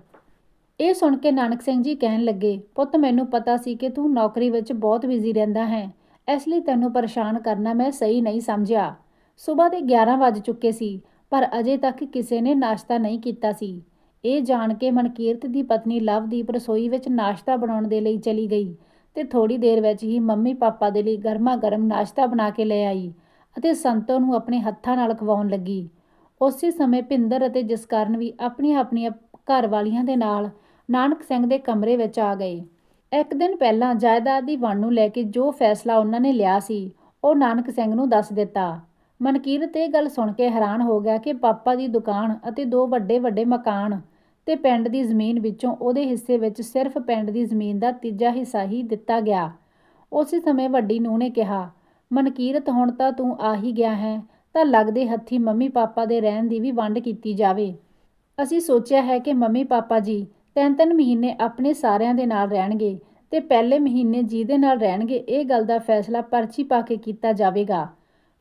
ਇਹ ਸੁਣ ਕੇ ਨਾਨਕ ਸਿੰਘ ਜੀ ਕਹਿਣ ਲੱਗੇ, ਪੁੱਤ, ਮੈਨੂੰ ਪਤਾ ਸੀ ਕਿ ਤੂੰ ਨੌਕਰੀ ਵਿੱਚ ਬਹੁਤ ਬਿਜ਼ੀ ਰਹਿੰਦਾ ਹੈ। ਇਸ ਲਈ ਤੈਨੂੰ ਪਰੇਸ਼ਾਨ ਕਰਨਾ ਮੈਂ ਸਹੀ ਨਹੀਂ ਸਮਝਿਆ। ਸਵੇਰ ਦੇ 11 ਵੱਜ ਚੁੱਕੇ ਸੀ, ਪਰ ਅਜੇ ਤੱਕ ਕਿਸੇ ਨੇ ਨਾਸ਼ਤਾ ਨਹੀਂ ਕੀਤਾ ਸੀ। ਇਹ ਜਾਣ ਕੇ ਮਨਕੀਰਤ ਦੀ ਪਤਨੀ ਲਵਦੀਪ ਰਸੋਈ ਵਿੱਚ ਨਾਸ਼ਤਾ ਬਣਾਉਣ ਦੇ ਲਈ ਚਲੀ ਗਈ ਤੇ ਥੋੜੀ ਦੇਰ ਵਿੱਚ ਹੀ ਮੰਮੀ ਪਾਪਾ ਦੇ ਲਈ ਗਰਮਾ ਗਰਮ ਨਾਸ਼ਤਾ ਬਣਾ ਕੇ ਲੈ ਆਈ ਅਤੇ ਸੰਤੋ ਨੂੰ ਆਪਣੇ ਹੱਥਾਂ ਨਾਲ ਖਵਾਉਣ ਲੱਗੀ। ਉਸੇ ਸਮੇਂ ਭਿੰਦਰ ਅਤੇ ਜਸਕਰਨ ਵੀ ਆਪਣੀਆਂ ਆਪਣੀਆਂ ਘਰ ਵਾਲੀਆਂ ਦੇ ਨਾਲ ਨਾਨਕ ਸਿੰਘ ਦੇ ਕਮਰੇ ਵਿੱਚ ਆ ਗਏ ਇੱਕ ਦਿਨ ਪਹਿਲਾਂ ਜਾਇਦਾਦ ਦੀ ਵੰਡ ਨੂੰ ਲੈ ਕੇ ਜੋ ਫੈਸਲਾ ਉਹਨਾਂ ਨੇ ਲਿਆ ਸੀ, ਉਹ ਨਾਨਕ ਸਿੰਘ ਨੂੰ ਦੱਸ ਦਿੱਤਾ। ਮਨਕੀਰਤ ਇਹ ਗੱਲ ਸੁਣ ਕੇ ਹੈਰਾਨ ਹੋ ਗਿਆ ਕਿ ਪਾਪਾ ਦੀ ਦੁਕਾਨ ਅਤੇ ਦੋ ਵੱਡੇ ਵੱਡੇ ਮਕਾਨ ਤੇ ਪਿੰਡ ਦੀ ਜ਼ਮੀਨ ਵਿੱਚੋਂ ਉਹਦੇ ਹਿੱਸੇ ਵਿੱਚ ਸਿਰਫ ਪਿੰਡ ਦੀ ਜ਼ਮੀਨ ਦਾ ਤੀਜਾ ਹਿੱਸਾ ਹੀ ਦਿੱਤਾ ਗਿਆ। ਉਸੇ ਸਮੇਂ ਵੱਡੀ ਨੂੰਹ ਨੇ ਕਿਹਾ, ਮਨਕੀਰਤ, ਹੁਣ ਤਾਂ ਤੂੰ ਆ ਹੀ ਗਿਆ ਹੈ, ਤਾਂ ਲੱਗਦੇ ਹੱਥੀ ਮੰਮੀ ਪਾਪਾ ਦੇ ਰਹਿਣ ਦੀ ਵੀ ਵੰਡ ਕੀਤੀ ਜਾਵੇ। ਅਸੀਂ ਸੋਚਿਆ ਹੈ ਕਿ ਮੰਮੀ ਪਾਪਾ ਜੀ ਤਿੰਨ ਤਿੰਨ ਮਹੀਨੇ ਆਪਣੇ ਸਾਰਿਆਂ ਦੇ ਨਾਲ ਰਹਿਣਗੇ ਤੇ ਪਹਿਲੇ ਮਹੀਨੇ ਜਿਹਦੇ ਨਾਲ ਰਹਿਣਗੇ, ਇਹ ਗੱਲ ਦਾ ਫੈਸਲਾ ਪਰਚੀ ਪਾ ਕੇ ਕੀਤਾ ਜਾਵੇਗਾ।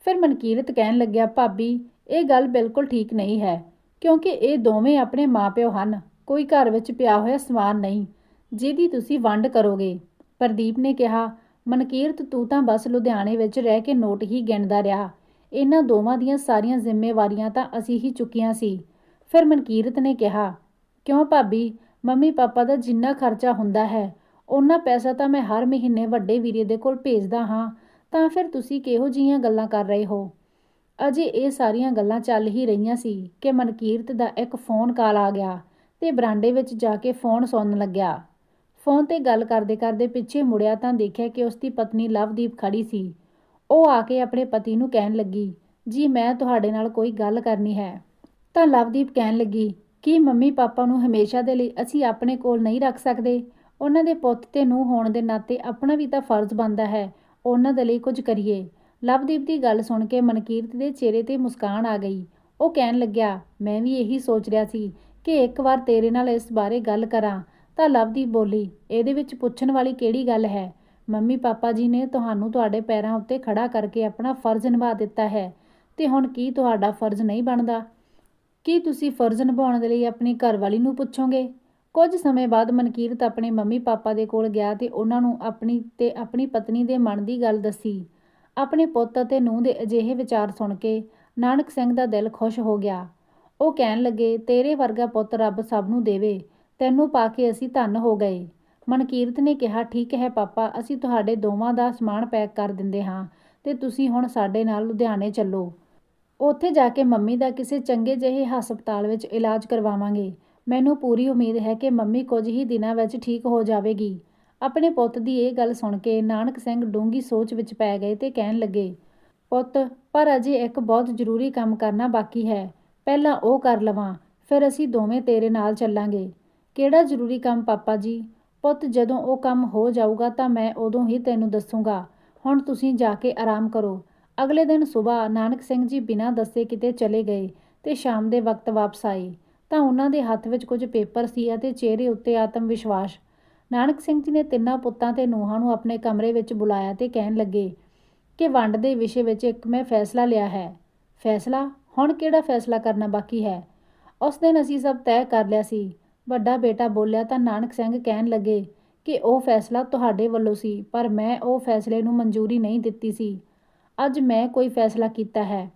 ਫਿਰ ਮਨਕੀਰਤ ਕਹਿਣ ਲੱਗਿਆ, ਭਾਬੀ, ਇਹ ਗੱਲ ਬਿਲਕੁਲ ਠੀਕ ਨਹੀਂ ਹੈ, ਕਿਉਂਕਿ ਇਹ ਦੋਵੇਂ ਆਪਣੇ ਮਾਪਿਓ ਹਨ, ਕੋਈ ਘਰ ਵਿੱਚ ਪਿਆ ਹੋਇਆ ਸਮਾਨ ਨਹੀਂ, ਜਿਹਦੀ ਤੁਸੀਂ ਵੰਡ ਕਰੋਗੇ। ਪ੍ਰਦੀਪ ਨੇ ਕਿਹਾ, ਮਨਕੀਰਤ, ਤੂੰ ਤਾਂ ਬਸ ਲੁਧਿਆਣੇ ਵਿੱਚ ਰਹਿ ਕੇ ਨੋਟ ਹੀ ਗਿਣਦਾ ਰਿਹਾ। ਇਹਨਾਂ ਦੋਵਾਂ ਦੀਆਂ ਸਾਰੀਆਂ ਜ਼ਿੰਮੇਵਾਰੀਆਂ ਤਾਂ ਅਸੀਂ ਹੀ ਚੁੱਕੀਆਂ ਸੀ। ਫਿਰ ਮਨਕੀਰਤ ਨੇ ਕਿਹਾ, ਕਿਉਂ ਭਾਬੀ ਮੰਮੀ ਪਾਪਾ ਦਾ ਜਿੰਨਾ ਖਰਚਾ ਹੁੰਦਾ ਹੈ ਉਹਨਾਂ ਪੈਸਾ ਤਾਂ ਮੈਂ ਹਰ ਮਹੀਨੇ ਵੱਡੇ ਵੀਰੇ ਦੇ ਕੋਲ ਭੇਜਦਾ ਹਾਂ, ਤਾਂ ਫਿਰ ਤੁਸੀਂ ਕਿਹੋ ਜੀਆਂ ਗੱਲਾਂ ਕਰ ਰਹੇ ਹੋ? ਅਜੇ ਇਹ ਸਾਰੀਆਂ ਗੱਲਾਂ ਚੱਲ ਹੀ ਰਹੀਆਂ ਸੀ ਕਿ ਮਨਕੀਰਤ ਦਾ ਇੱਕ ਫੋਨ ਕਾਲ ਆ ਗਿਆ ਤੇ ਬਰਾਂਡੇ ਵਿੱਚ ਜਾ ਕੇ ਫੋਨ ਸੁਣਨ ਲੱਗਿਆ। ਫੋਨ ਤੇ ਗੱਲ ਕਰਦੇ ਕਰਦੇ ਪਿੱਛੇ ਮੁੜਿਆ ਤਾਂ ਦੇਖਿਆ ਕਿ ਉਸ ਦੀ ਪਤਨੀ ਲਵਦੀਪ ਖੜੀ ਸੀ। ਉਹ ਆ ਕੇ ਆਪਣੇ ਪਤੀ ਨੂੰ ਕਹਿਣ ਲੱਗੀ, ਜੀ, ਮੈਂ ਤੁਹਾਡੇ ਨਾਲ ਕੋਈ ਗੱਲ ਕਰਨੀ ਹੈ। ਤਾਂ ਲਵਦੀਪ ਕਹਿਣ ਲੱਗੀ ਕੀ ਮੰਮੀ ਪਾਪਾ ਨੂੰ ਹਮੇਸ਼ਾ ਦੇ ਲਈ ਅਸੀਂ ਆਪਣੇ ਕੋਲ ਨਹੀਂ ਰੱਖ ਸਕਦੇ? ਉਹਨਾਂ ਦੇ ਪੁੱਤ ਤੇ ਨੂੰ ਹੋਣ ਦੇ ਨਾਤੇ ਆਪਣਾ ਵੀ ਤਾਂ ਫਰਜ਼ ਬਣਦਾ ਹੈ, ਉਹਨਾਂ ਦੇ ਲਈ ਕੁਝ ਕਰੀਏ। ਲਵਦੀਪ ਦੀ ਗੱਲ ਸੁਣ ਕੇ ਮਨਕੀਰਤ ਦੇ ਚਿਹਰੇ ਤੇ ਮੁਸਕਾਨ ਆ ਗਈ। ਉਹ ਕਹਿਣ ਲੱਗਿਆ, ਮੈਂ ਵੀ ਇਹੀ ਸੋਚ ਰਿਹਾ ਸੀ ਕਿ ਇੱਕ ਵਾਰ ਤੇਰੇ ਨਾਲ ਇਸ ਬਾਰੇ ਗੱਲ ਕਰਾਂ। ਤਾਂ ਲਵਦੀਪ ਬੋਲੀ, ਇਹਦੇ ਵਿੱਚ ਪੁੱਛਣ ਵਾਲੀ ਕਿਹੜੀ ਗੱਲ ਹੈ? ਮੰਮੀ ਪਾਪਾ ਜੀ ਨੇ ਤੁਹਾਨੂੰ ਤੁਹਾਡੇ ਪੈਰਾਂ ਉੱਤੇ ਖੜਾ ਕਰਕੇ ਆਪਣਾ ਫਰਜ਼ ਨਿਭਾ ਦਿੱਤਾ ਹੈ ਤੇ ਹੁਣ ਕੀ ਤੁਹਾਡਾ ਫਰਜ਼ ਨਹੀਂ ਬਣਦਾ? ਕੀ ਤੁਸੀਂ ਫਰਜ਼ ਨਿਭਾਉਣ ਦੇ ਲਈ ਆਪਣੀ ਘਰਵਾਲੀ ਨੂੰ ਪੁੱਛੋਗੇ? ਕੁਝ ਸਮੇਂ ਬਾਅਦ ਮਨਕੀਰਤ ਆਪਣੇ ਮੰਮੀ ਪਾਪਾ ਦੇ ਕੋਲ ਗਿਆ ਤੇ ਉਹਨਾਂ ਨੂੰ ਆਪਣੀ ਤੇ ਆਪਣੀ ਪਤਨੀ ਦੇ ਮਨ ਦੀ ਗੱਲ ਦੱਸੀ। ਆਪਣੇ ਪੁੱਤ ਅਤੇ ਨੂੰਹ ਦੇ ਅਜਿਹੇ ਵਿਚਾਰ ਸੁਣ ਕੇ ਨਾਨਕ ਸਿੰਘ ਦਾ ਦਿਲ ਖੁਸ਼ ਹੋ ਗਿਆ। ਉਹ ਕਹਿਣ ਲੱਗੇ, ਤੇਰੇ ਵਰਗਾ ਪੁੱਤ ਰੱਬ ਸਭ ਨੂੰ ਦੇਵੇ, ਤੈਨੂੰ ਪਾ ਕੇ ਅਸੀਂ ਧੰਨ ਹੋ ਗਏ। ਮਨਕੀਰਤ ਨੇ ਕਿਹਾ, ਠੀਕ ਹੈ ਪਾਪਾ, ਅਸੀਂ ਤੁਹਾਡੇ ਦੋਵਾਂ ਦਾ ਸਮਾਨ ਪੈਕ ਕਰ ਦਿੰਦੇ ਹਾਂ ਤੇ ਤੁਸੀਂ ਹੁਣ ਸਾਡੇ ਨਾਲ ਲੁਧਿਆਣੇ ਚੱਲੋ। ਉੱਥੇ ਜਾ ਕੇ ਮੰਮੀ ਦਾ ਕਿਸੇ ਚੰਗੇ ਜਿਹੇ ਹਸਪਤਾਲ ਵਿੱਚ ਇਲਾਜ ਕਰਵਾਵਾਂਗੇ। ਮੈਨੂੰ ਪੂਰੀ ਉਮੀਦ ਹੈ ਕਿ ਮੰਮੀ ਕੁਝ ਹੀ ਦਿਨਾਂ ਵਿੱਚ ਠੀਕ ਹੋ ਜਾਵੇਗੀ। ਆਪਣੇ ਪੁੱਤ ਦੀ ਇਹ ਗੱਲ ਸੁਣ ਕੇ ਨਾਨਕ ਸਿੰਘ ਡੂੰਗੀ ਸੋਚ ਵਿੱਚ ਪੈ ਗਏ ਤੇ ਕਹਿਣ ਲੱਗੇ, ਪੁੱਤ, ਪਰ ਅਜੇ ਇੱਕ ਬਹੁਤ ਜ਼ਰੂਰੀ ਕੰਮ ਕਰਨਾ ਬਾਕੀ ਹੈ। ਪਹਿਲਾਂ ਉਹ ਕਰ ਲਵਾਂ, ਫਿਰ ਅਸੀਂ ਦੋਵੇਂ ਤੇਰੇ ਨਾਲ ਚੱਲਾਂਗੇ। ਕਿਹੜਾ ਜ਼ਰੂਰੀ ਕੰਮ, ਪਾਪਾ ਜੀ? ਪੁੱਤ, ਜਦੋਂ ਉਹ ਕੰਮ ਹੋ ਜਾਊਗਾ ਤਾਂ ਮੈਂ ਉਦੋਂ ਹੀ ਤੈਨੂੰ ਦੱਸੂਗਾ। ਹੁਣ ਤੁਸੀਂ ਜਾ ਕੇ ਆਰਾਮ ਕਰੋ। ਅਗਲੇ ਦਿਨ ਸਵੇਰ ਨਾਨਕ ਸਿੰਘ ਜੀ ਬਿਨਾਂ ਦੱਸੇ ਕਿਤੇ ਚਲੇ ਗਏ ਤੇ ਸ਼ਾਮ ਦੇ ਵਕਤ ਵਾਪਸ ਆਏ। ਤਾਂ ਉਹਨਾਂ ਦੇ ਹੱਥ ਵਿੱਚ ਕੁਝ ਪੇਪਰ ਸੀ ਅਤੇ ਚਿਹਰੇ ਉੱਤੇ ਆਤਮ ਵਿਸ਼ਵਾਸ ਨਾਨਕ ਸਿੰਘ ਜੀ ਨੇ ਤਿੰਨਾਂ ਪੁੱਤਾਂ ਤੇ ਨੂੰਹਾਂ ਨੂੰ ਆਪਣੇ ਕਮਰੇ ਵਿੱਚ ਬੁਲਾਇਆ ਤੇ ਕਹਿਣ ਲੱਗੇ, ਕਿ ਵੰਡ ਦੇ ਵਿਸ਼ੇ ਵਿੱਚ ਇੱਕ ਮੈਂ ਫੈਸਲਾ ਲਿਆ ਹੈ। ਫੈਸਲਾ? ਹੁਣ ਕਿਹੜਾ ਫੈਸਲਾ ਕਰਨਾ ਬਾਕੀ ਹੈ? ਉਸ ਦਿਨ ਅਸੀਂ ਸਭ ਤੈਅ ਕਰ ਲਿਆ ਸੀ। ਵੱਡਾ ਬੇਟਾ ਬੋਲਿਆ ਤਾਂ ਨਾਨਕ ਸਿੰਘ ਕਹਿਣ ਲੱਗੇ ਕਿ ਉਹ ਫੈਸਲਾ ਤੁਹਾਡੇ ਵੱਲੋਂ ਸੀ, ਪਰ ਮੈਂ ਉਹ ਫੈਸਲੇ ਨੂੰ ਮਨਜ਼ੂਰੀ ਨਹੀਂ ਦਿੱਤੀ ਸੀ। ਅੱਜ ਮੈਂ ਕੋਈ ਫੈਸਲਾ ਕੀਤਾ ਹੈ।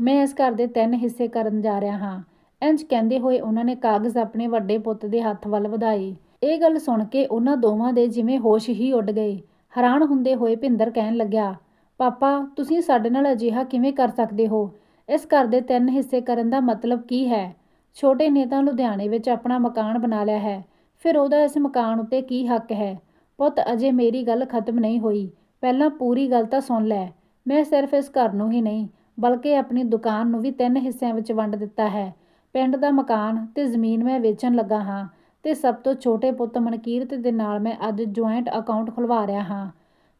ਮੈਂ ਇਸ ਘਰ ਦੇ ਤਿੰਨ ਹਿੱਸੇ ਕਰਨ ਜਾ ਰਿਹਾ ਹਾਂ। ਇੰਜ ਕਹਿੰਦੇ ਹੋਏ ਉਹਨਾਂ ਨੇ ਕਾਗਜ਼ ਆਪਣੇ ਵੱਡੇ ਪੁੱਤ ਦੇ ਹੱਥ ਵੱਲ ਵਧਾਏ। ਇਹ ਗੱਲ ਸੁਣ ਕੇ ਉਹਨਾਂ ਦੋਵਾਂ ਦੇ ਜਿਵੇਂ ਹੋਸ਼ ਹੀ ਉੱਡ ਗਏ। ਹੈਰਾਨ ਹੁੰਦੇ ਹੋਏ ਭਿੰਦਰ ਕਹਿਣ ਲੱਗਿਆ, ਪਾਪਾ, ਤੁਸੀਂ ਸਾਡੇ ਨਾਲ ਅਜਿਹਾ ਕਿਵੇਂ ਕਰ ਸਕਦੇ ਹੋ? ਇਸ ਘਰ ਦੇ ਤਿੰਨ ਹਿੱਸੇ ਕਰਨ ਦਾ ਮਤਲਬ ਕੀ ਹੈ? ਛੋਟੇ ਨੇ ਤਾਂ ਲੁਧਿਆਣੇ ਵਿੱਚ ਆਪਣਾ ਮਕਾਨ ਬਣਾ ਲਿਆ ਹੈ। ਫਿਰ ਉਹਦਾ ਇਸ ਮਕਾਨ ਉੱਤੇ ਕੀ ਹੱਕ ਹੈ? ਪੁੱਤ, ਅਜੇ ਮੇਰੀ ਗੱਲ ਖਤਮ ਨਹੀਂ ਹੋਈ। ਪਹਿਲਾਂ ਪੂਰੀ ਗੱਲ ਤਾਂ ਸੁਣ ਲੈ। ਮੈਂ ਸਿਰਫ ਇਸ ਘਰ ਨੂੰ ਹੀ ਨਹੀਂ, ਬਲਕਿ ਆਪਣੀ ਦੁਕਾਨ ਨੂੰ ਵੀ ਤਿੰਨ ਹਿੱਸਿਆਂ ਵਿੱਚ ਵੰਡ ਦਿੱਤਾ ਹੈ। ਪਿੰਡ ਦਾ ਮਕਾਨ ਤੇ ਜ਼ਮੀਨ ਮੈਂ ਵੇਚਣ ਲੱਗਾ ਹਾਂ ਤੇ ਸਭ ਤੋਂ ਛੋਟੇ ਪੁੱਤ ਮਨਕੀਰਤ ਦੇ ਨਾਲ ਮੈਂ ਅੱਜ ਜੁਆਇੰਟ ਅਕਾਊਂਟ ਖੁਲਵਾ ਰਿਹਾ ਹਾਂ।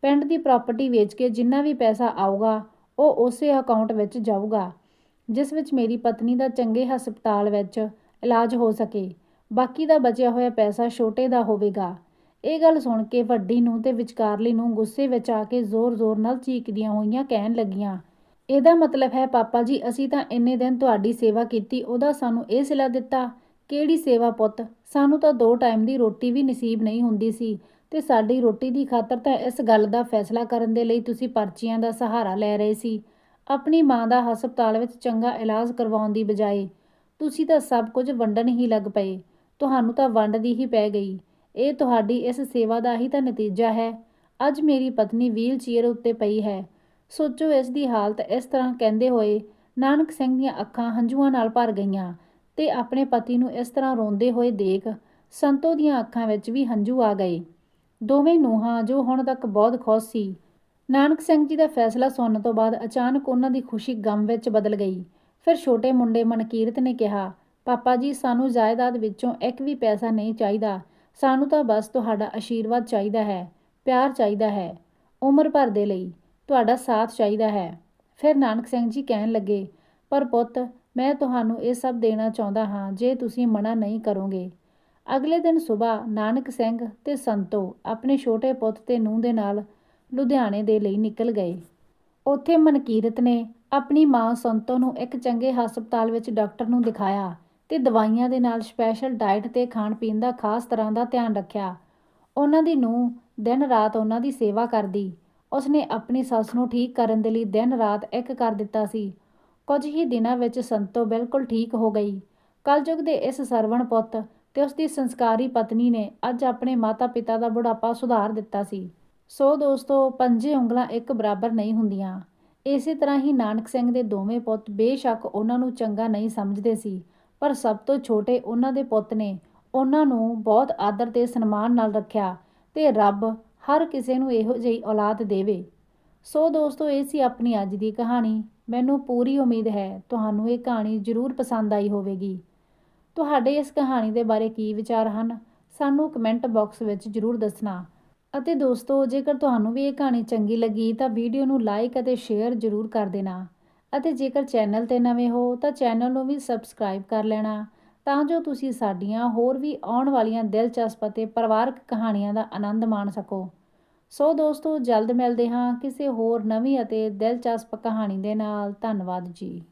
ਪਿੰਡ ਦੀ ਪ੍ਰਾਪਰਟੀ ਵੇਚ ਕੇ ਜਿੰਨਾ ਵੀ ਪੈਸਾ ਆਊਗਾ, ਉਹ ਉਸੇ ਅਕਾਊਂਟ ਵਿੱਚ ਜਾਊਗਾ, ਜਿਸ ਵਿੱਚ ਮੇਰੀ ਪਤਨੀ ਦਾ ਚੰਗੇ ਹਸਪਤਾਲ ਵਿੱਚ ਇਲਾਜ ਹੋ ਸਕੇ। ਬਾਕੀ ਦਾ ਬਚਿਆ ਹੋਇਆ ਪੈਸਾ ਛੋਟੇ ਦਾ ਹੋਵੇਗਾ। ਇਹ ਗੱਲ ਸੁਣ ਕੇ ਵੱਡੀ ਨੂੰ ਤੇ ਵਿਚਕਾਰਲੀ ਨੂੰ ਗੁੱਸੇ ਵਿੱਚ ਆ ਕੇ ਜ਼ੋਰ-ਜ਼ੋਰ ਨਾਲ ਚੀਕਦੀਆਂ ਹੋਈਆਂ ਕਹਿਣ ਲੱਗੀਆਂ। ਇਹਦਾ ਮਤਲਬ ਹੈ, ਪਾਪਾ ਜੀ, ਅਸੀਂ ਤਾਂ ਇੰਨੇ ਦਿਨ ਤੁਹਾਡੀ ਸੇਵਾ ਕੀਤੀ, ਉਹਦਾ ਸਾਨੂੰ ਇਹ ਸਿਲਾ ਦਿੱਤਾ। ਕਿਹੜੀ ਸੇਵਾ ਪੁੱਤ? ਸਾਨੂੰ ਤਾਂ ਦੋ ਟਾਈਮ ਦੀ ਰੋਟੀ ਵੀ ਨਸੀਬ ਨਹੀਂ ਹੁੰਦੀ ਸੀ ਤੇ ਸਾਡੀ ਰੋਟੀ ਦੀ ਖਾਤਰ ਤਾਂ ਇਸ ਗੱਲ ਦਾ ਫੈਸਲਾ ਕਰਨ ਦੇ ਲਈ ਤੁਸੀਂ ਪਰਚੀਆਂ ਦਾ ਸਹਾਰਾ ਲੈ ਰਹੇ ਸੀ। ਆਪਣੀ ਮਾਂ ਦਾ ਹਸਪਤਾਲ ਵਿੱਚ ਚੰਗਾ ਇਲਾਜ ਕਰਵਾਉਣ ਦੀ ਬਜਾਏ, ਤੁਸੀਂ ਤਾਂ ਸਭ ਕੁਝ ਵੰਡਣ ਹੀ ਲੱਗ ਪਏ। ਤੁਹਾਨੂੰ ਤਾਂ ਵੰਡ ਦੀ ਹੀ ਪੈ ਗਈ। ਇਹ ਤੁਹਾਡੀ ਇਸ ਸੇਵਾ ਦਾ ਹੀ ਤਾਂ ਨਤੀਜਾ ਹੈ। ਅੱਜ ਮੇਰੀ ਪਤਨੀ ਵੀਲ ਚੇਅਰ ਉੱਤੇ ਪਈ ਹੈ। ਸੋਚੋ ਇਸ ਦੀ ਹਾਲਤ ਇਸ ਤਰ੍ਹਾਂ ਕਹਿੰਦੇ ਹੋਏ, ਨਾਨਕ ਸਿੰਘ ਦੀਆਂ ਅੱਖਾਂ ਹੰਝੂਆਂ ਨਾਲ ਭਰ ਗਈਆਂ ਤੇ ਆਪਣੇ ਪਤੀ ਨੂੰ ਇਸ ਤਰ੍ਹਾਂ ਰੋਂਦੇ ਹੋਏ ਦੇਖ ਸੰਤੋ ਦੀਆਂ ਅੱਖਾਂ ਵਿੱਚ ਵੀ ਹੰਝੂ ਆ ਗਏ। ਦੋਵੇਂ ਨੂੰਹਾਂ ਜੋ ਹੁਣ ਤੱਕ ਬਹੁਤ ਖੁਸ਼ ਸੀ, ਨਾਨਕ ਸਿੰਘ ਜੀ ਦਾ ਫੈਸਲਾ ਸੁਣਨ ਤੋਂ ਬਾਅਦ ਅਚਾਨਕ ਉਹਨਾਂ ਦੀ ਖੁਸ਼ੀ ਗਮ ਵਿੱਚ ਬਦਲ ਗਈ। ਫਿਰ ਛੋਟੇ ਮੁੰਡੇ ਮਨਕੀਰਤ ਨੇ ਕਿਹਾ, ਪਾਪਾ ਜੀ, ਸਾਨੂੰ ਜਾਇਦਾਦ ਵਿੱਚੋਂ ਇੱਕ ਵੀ ਪੈਸਾ ਨਹੀਂ ਚਾਹੀਦਾ। ਸਾਨੂੰ ਤਾਂ ਬਸ ਤੁਹਾਡਾ ਆਸ਼ੀਰਵਾਦ ਚਾਹੀਦਾ ਹੈ, ਪਿਆਰ ਚਾਹੀਦਾ ਹੈ। ਉਮਰ ਭਰ ਦੇ ਲਈ ਤੁਹਾਡਾ ਸਾਥ ਚਾਹੀਦਾ ਹੈ। ਫਿਰ ਨਾਨਕ ਸਿੰਘ ਜੀ ਕਹਿਣ ਲੱਗੇ, ਪਰ ਪੁੱਤ, ਮੈਂ ਤੁਹਾਨੂੰ ਇਹ ਸਭ ਦੇਣਾ ਚਾਹੁੰਦਾ ਹਾਂ ਜੇ ਤੁਸੀਂ ਮਨਾ ਨਹੀਂ ਕਰੋਗੇ। ਅਗਲੇ ਦਿਨ ਸਵੇਰ ਨਾਨਕ ਸਿੰਘ ਤੇ ਸੰਤੋ ਆਪਣੇ ਛੋਟੇ ਪੁੱਤ ਤੇ ਨੂੰਹ ਦੇ ਨਾਲ ਲੁਧਿਆਣੇ ਦੇ ਲਈ ਨਿਕਲ ਗਏ। ਉੱਥੇ ਮਨਕੀਰਤ ਨੇ ਆਪਣੀ ਮਾਂ ਸੰਤੋ ਨੂੰ ਇੱਕ ਚੰਗੇ ਹਸਪਤਾਲ ਵਿੱਚ ਡਾਕਟਰ ਨੂੰ ਦਿਖਾਇਆ। ਤੇ ਦਵਾਈਆਂ ਦੇ ਨਾਲ ਸਪੈਸ਼ਲ ਡਾਈਟ ਤੇ ਖਾਣ ਪੀਣ ਦਾ ਖਾਸ ਤਰ੍ਹਾਂ ਦਾ ਧਿਆਨ ਰੱਖਿਆ। ਉਹਨਾਂ ਦੀ ਨੂੰਹ ਦਿਨ ਰਾਤ ਉਹਨਾਂ ਦੀ ਸੇਵਾ ਕਰਦੀ। ਉਸਨੇ ਆਪਣੀ ਸੱਸ ਨੂੰ ਠੀਕ ਕਰਨ ਦੇ ਲਈ ਦਿਨ ਰਾਤ ਇੱਕ ਕਰ ਦਿੱਤਾ ਸੀ। ਕੁਝ ਹੀ ਦਿਨਾਂ ਵਿੱਚ ਸੰਤੋ ਬਿਲਕੁਲ ਠੀਕ ਹੋ ਗਈ। ਕਲਯੁਗ ਦੇ ਇਸ ਸਰਵਣ ਪੁੱਤ ਤੇ ਉਸ ਦੀ ਸੰਸਕਾਰੀ ਪਤਨੀ ਨੇ ਅੱਜ ਆਪਣੇ ਮਾਤਾ-ਪਿਤਾ ਦਾ ਬੁਢਾਪਾ ਸੁਧਾਰ ਦਿੱਤਾ ਸੀ। ਸੋ ਦੋਸਤੋ, ਪੰਜੇ ਉਂਗਲਾਂ ਇੱਕ ਬਰਾਬਰ ਨਹੀਂ ਹੁੰਦੀਆਂ। ਇਸੇ ਤਰ੍ਹਾਂ ਹੀ ਨਾਨਕ ਸਿੰਘ ਦੇ ਦੋਵੇਂ ਪੁੱਤ ਬੇਸ਼ੱਕ ਉਹਨਾਂ ਨੂੰ ਚੰਗਾ ਨਹੀਂ ਸਮਝਦੇ ਸੀ। ਪਰ ਸਭ ਤੋਂ ਛੋਟੇ ਉਹਨਾਂ ਦੇ ਪੁੱਤ ਨੇ ਉਹਨਾਂ ਨੂੰ ਬਹੁਤ ਆਦਰ ਤੇ ਸਨਮਾਨ ਨਾਲ ਰੱਖਿਆ ਤੇ ਰੱਬ ਹਰ ਕਿਸੇ ਨੂੰ ਇਹੋ ਜਿਹੀ ਔਲਾਦ ਦੇਵੇ। ਸੋ ਦੋਸਤੋ, ਇਹ ਸੀ ਆਪਣੀ ਅੱਜ ਦੀ ਕਹਾਣੀ। ਮੈਨੂੰ ਪੂਰੀ ਉਮੀਦ ਹੈ ਤੁਹਾਨੂੰ ਇਹ ਕਹਾਣੀ ਜ਼ਰੂਰ ਪਸੰਦ ਆਈ ਹੋਵੇਗੀ। ਤੁਹਾਡੇ ਇਸ ਕਹਾਣੀ ਦੇ ਬਾਰੇ ਕੀ ਵਿਚਾਰ ਹਨ, ਸਾਨੂੰ ਕਮੈਂਟ ਬਾਕਸ ਵਿੱਚ ਜ਼ਰੂਰ ਦੱਸਣਾ। ਅਤੇ ਦੋਸਤੋ, ਜੇਕਰ ਤੁਹਾਨੂੰ ਵੀ ਇਹ ਕਹਾਣੀ ਚੰਗੀ ਲੱਗੀ ਤਾਂ ਵੀਡੀਓ ਨੂੰ ਲਾਈਕ ਅਤੇ ਸ਼ੇਅਰ ਜ਼ਰੂਰ ਕਰ ਦੇਣਾ। ਅਤੇ ਜੇਕਰ ਚੈਨਲ ਤੇ ਨਵੇਂ ਹੋ ਤਾਂ ਚੈਨਲ ਨੂੰ ਵੀ ਸਬਸਕ੍ਰਾਈਬ ਕਰ ਲੈਣਾ, ਤਾਂ ਜੋ ਤੁਸੀਂ ਸਾਡੀਆਂ ਹੋਰ ਵੀ ਆਉਣ ਵਾਲੀਆਂ ਦਿਲਚਸਪ ਅਤੇ ਪਰਿਵਾਰਕ ਕਹਾਣੀਆਂ ਦਾ ਆਨੰਦ ਮਾਣ ਸਕੋ। ਸੋ ਦੋਸਤੋ, ਜਲਦ ਮਿਲਦੇ ਹਾਂ ਕਿਸੇ ਹੋਰ ਨਵੀਂ ਅਤੇ ਦਿਲਚਸਪ ਕਹਾਣੀ ਦੇ ਨਾਲ। ਧੰਨਵਾਦ ਜੀ।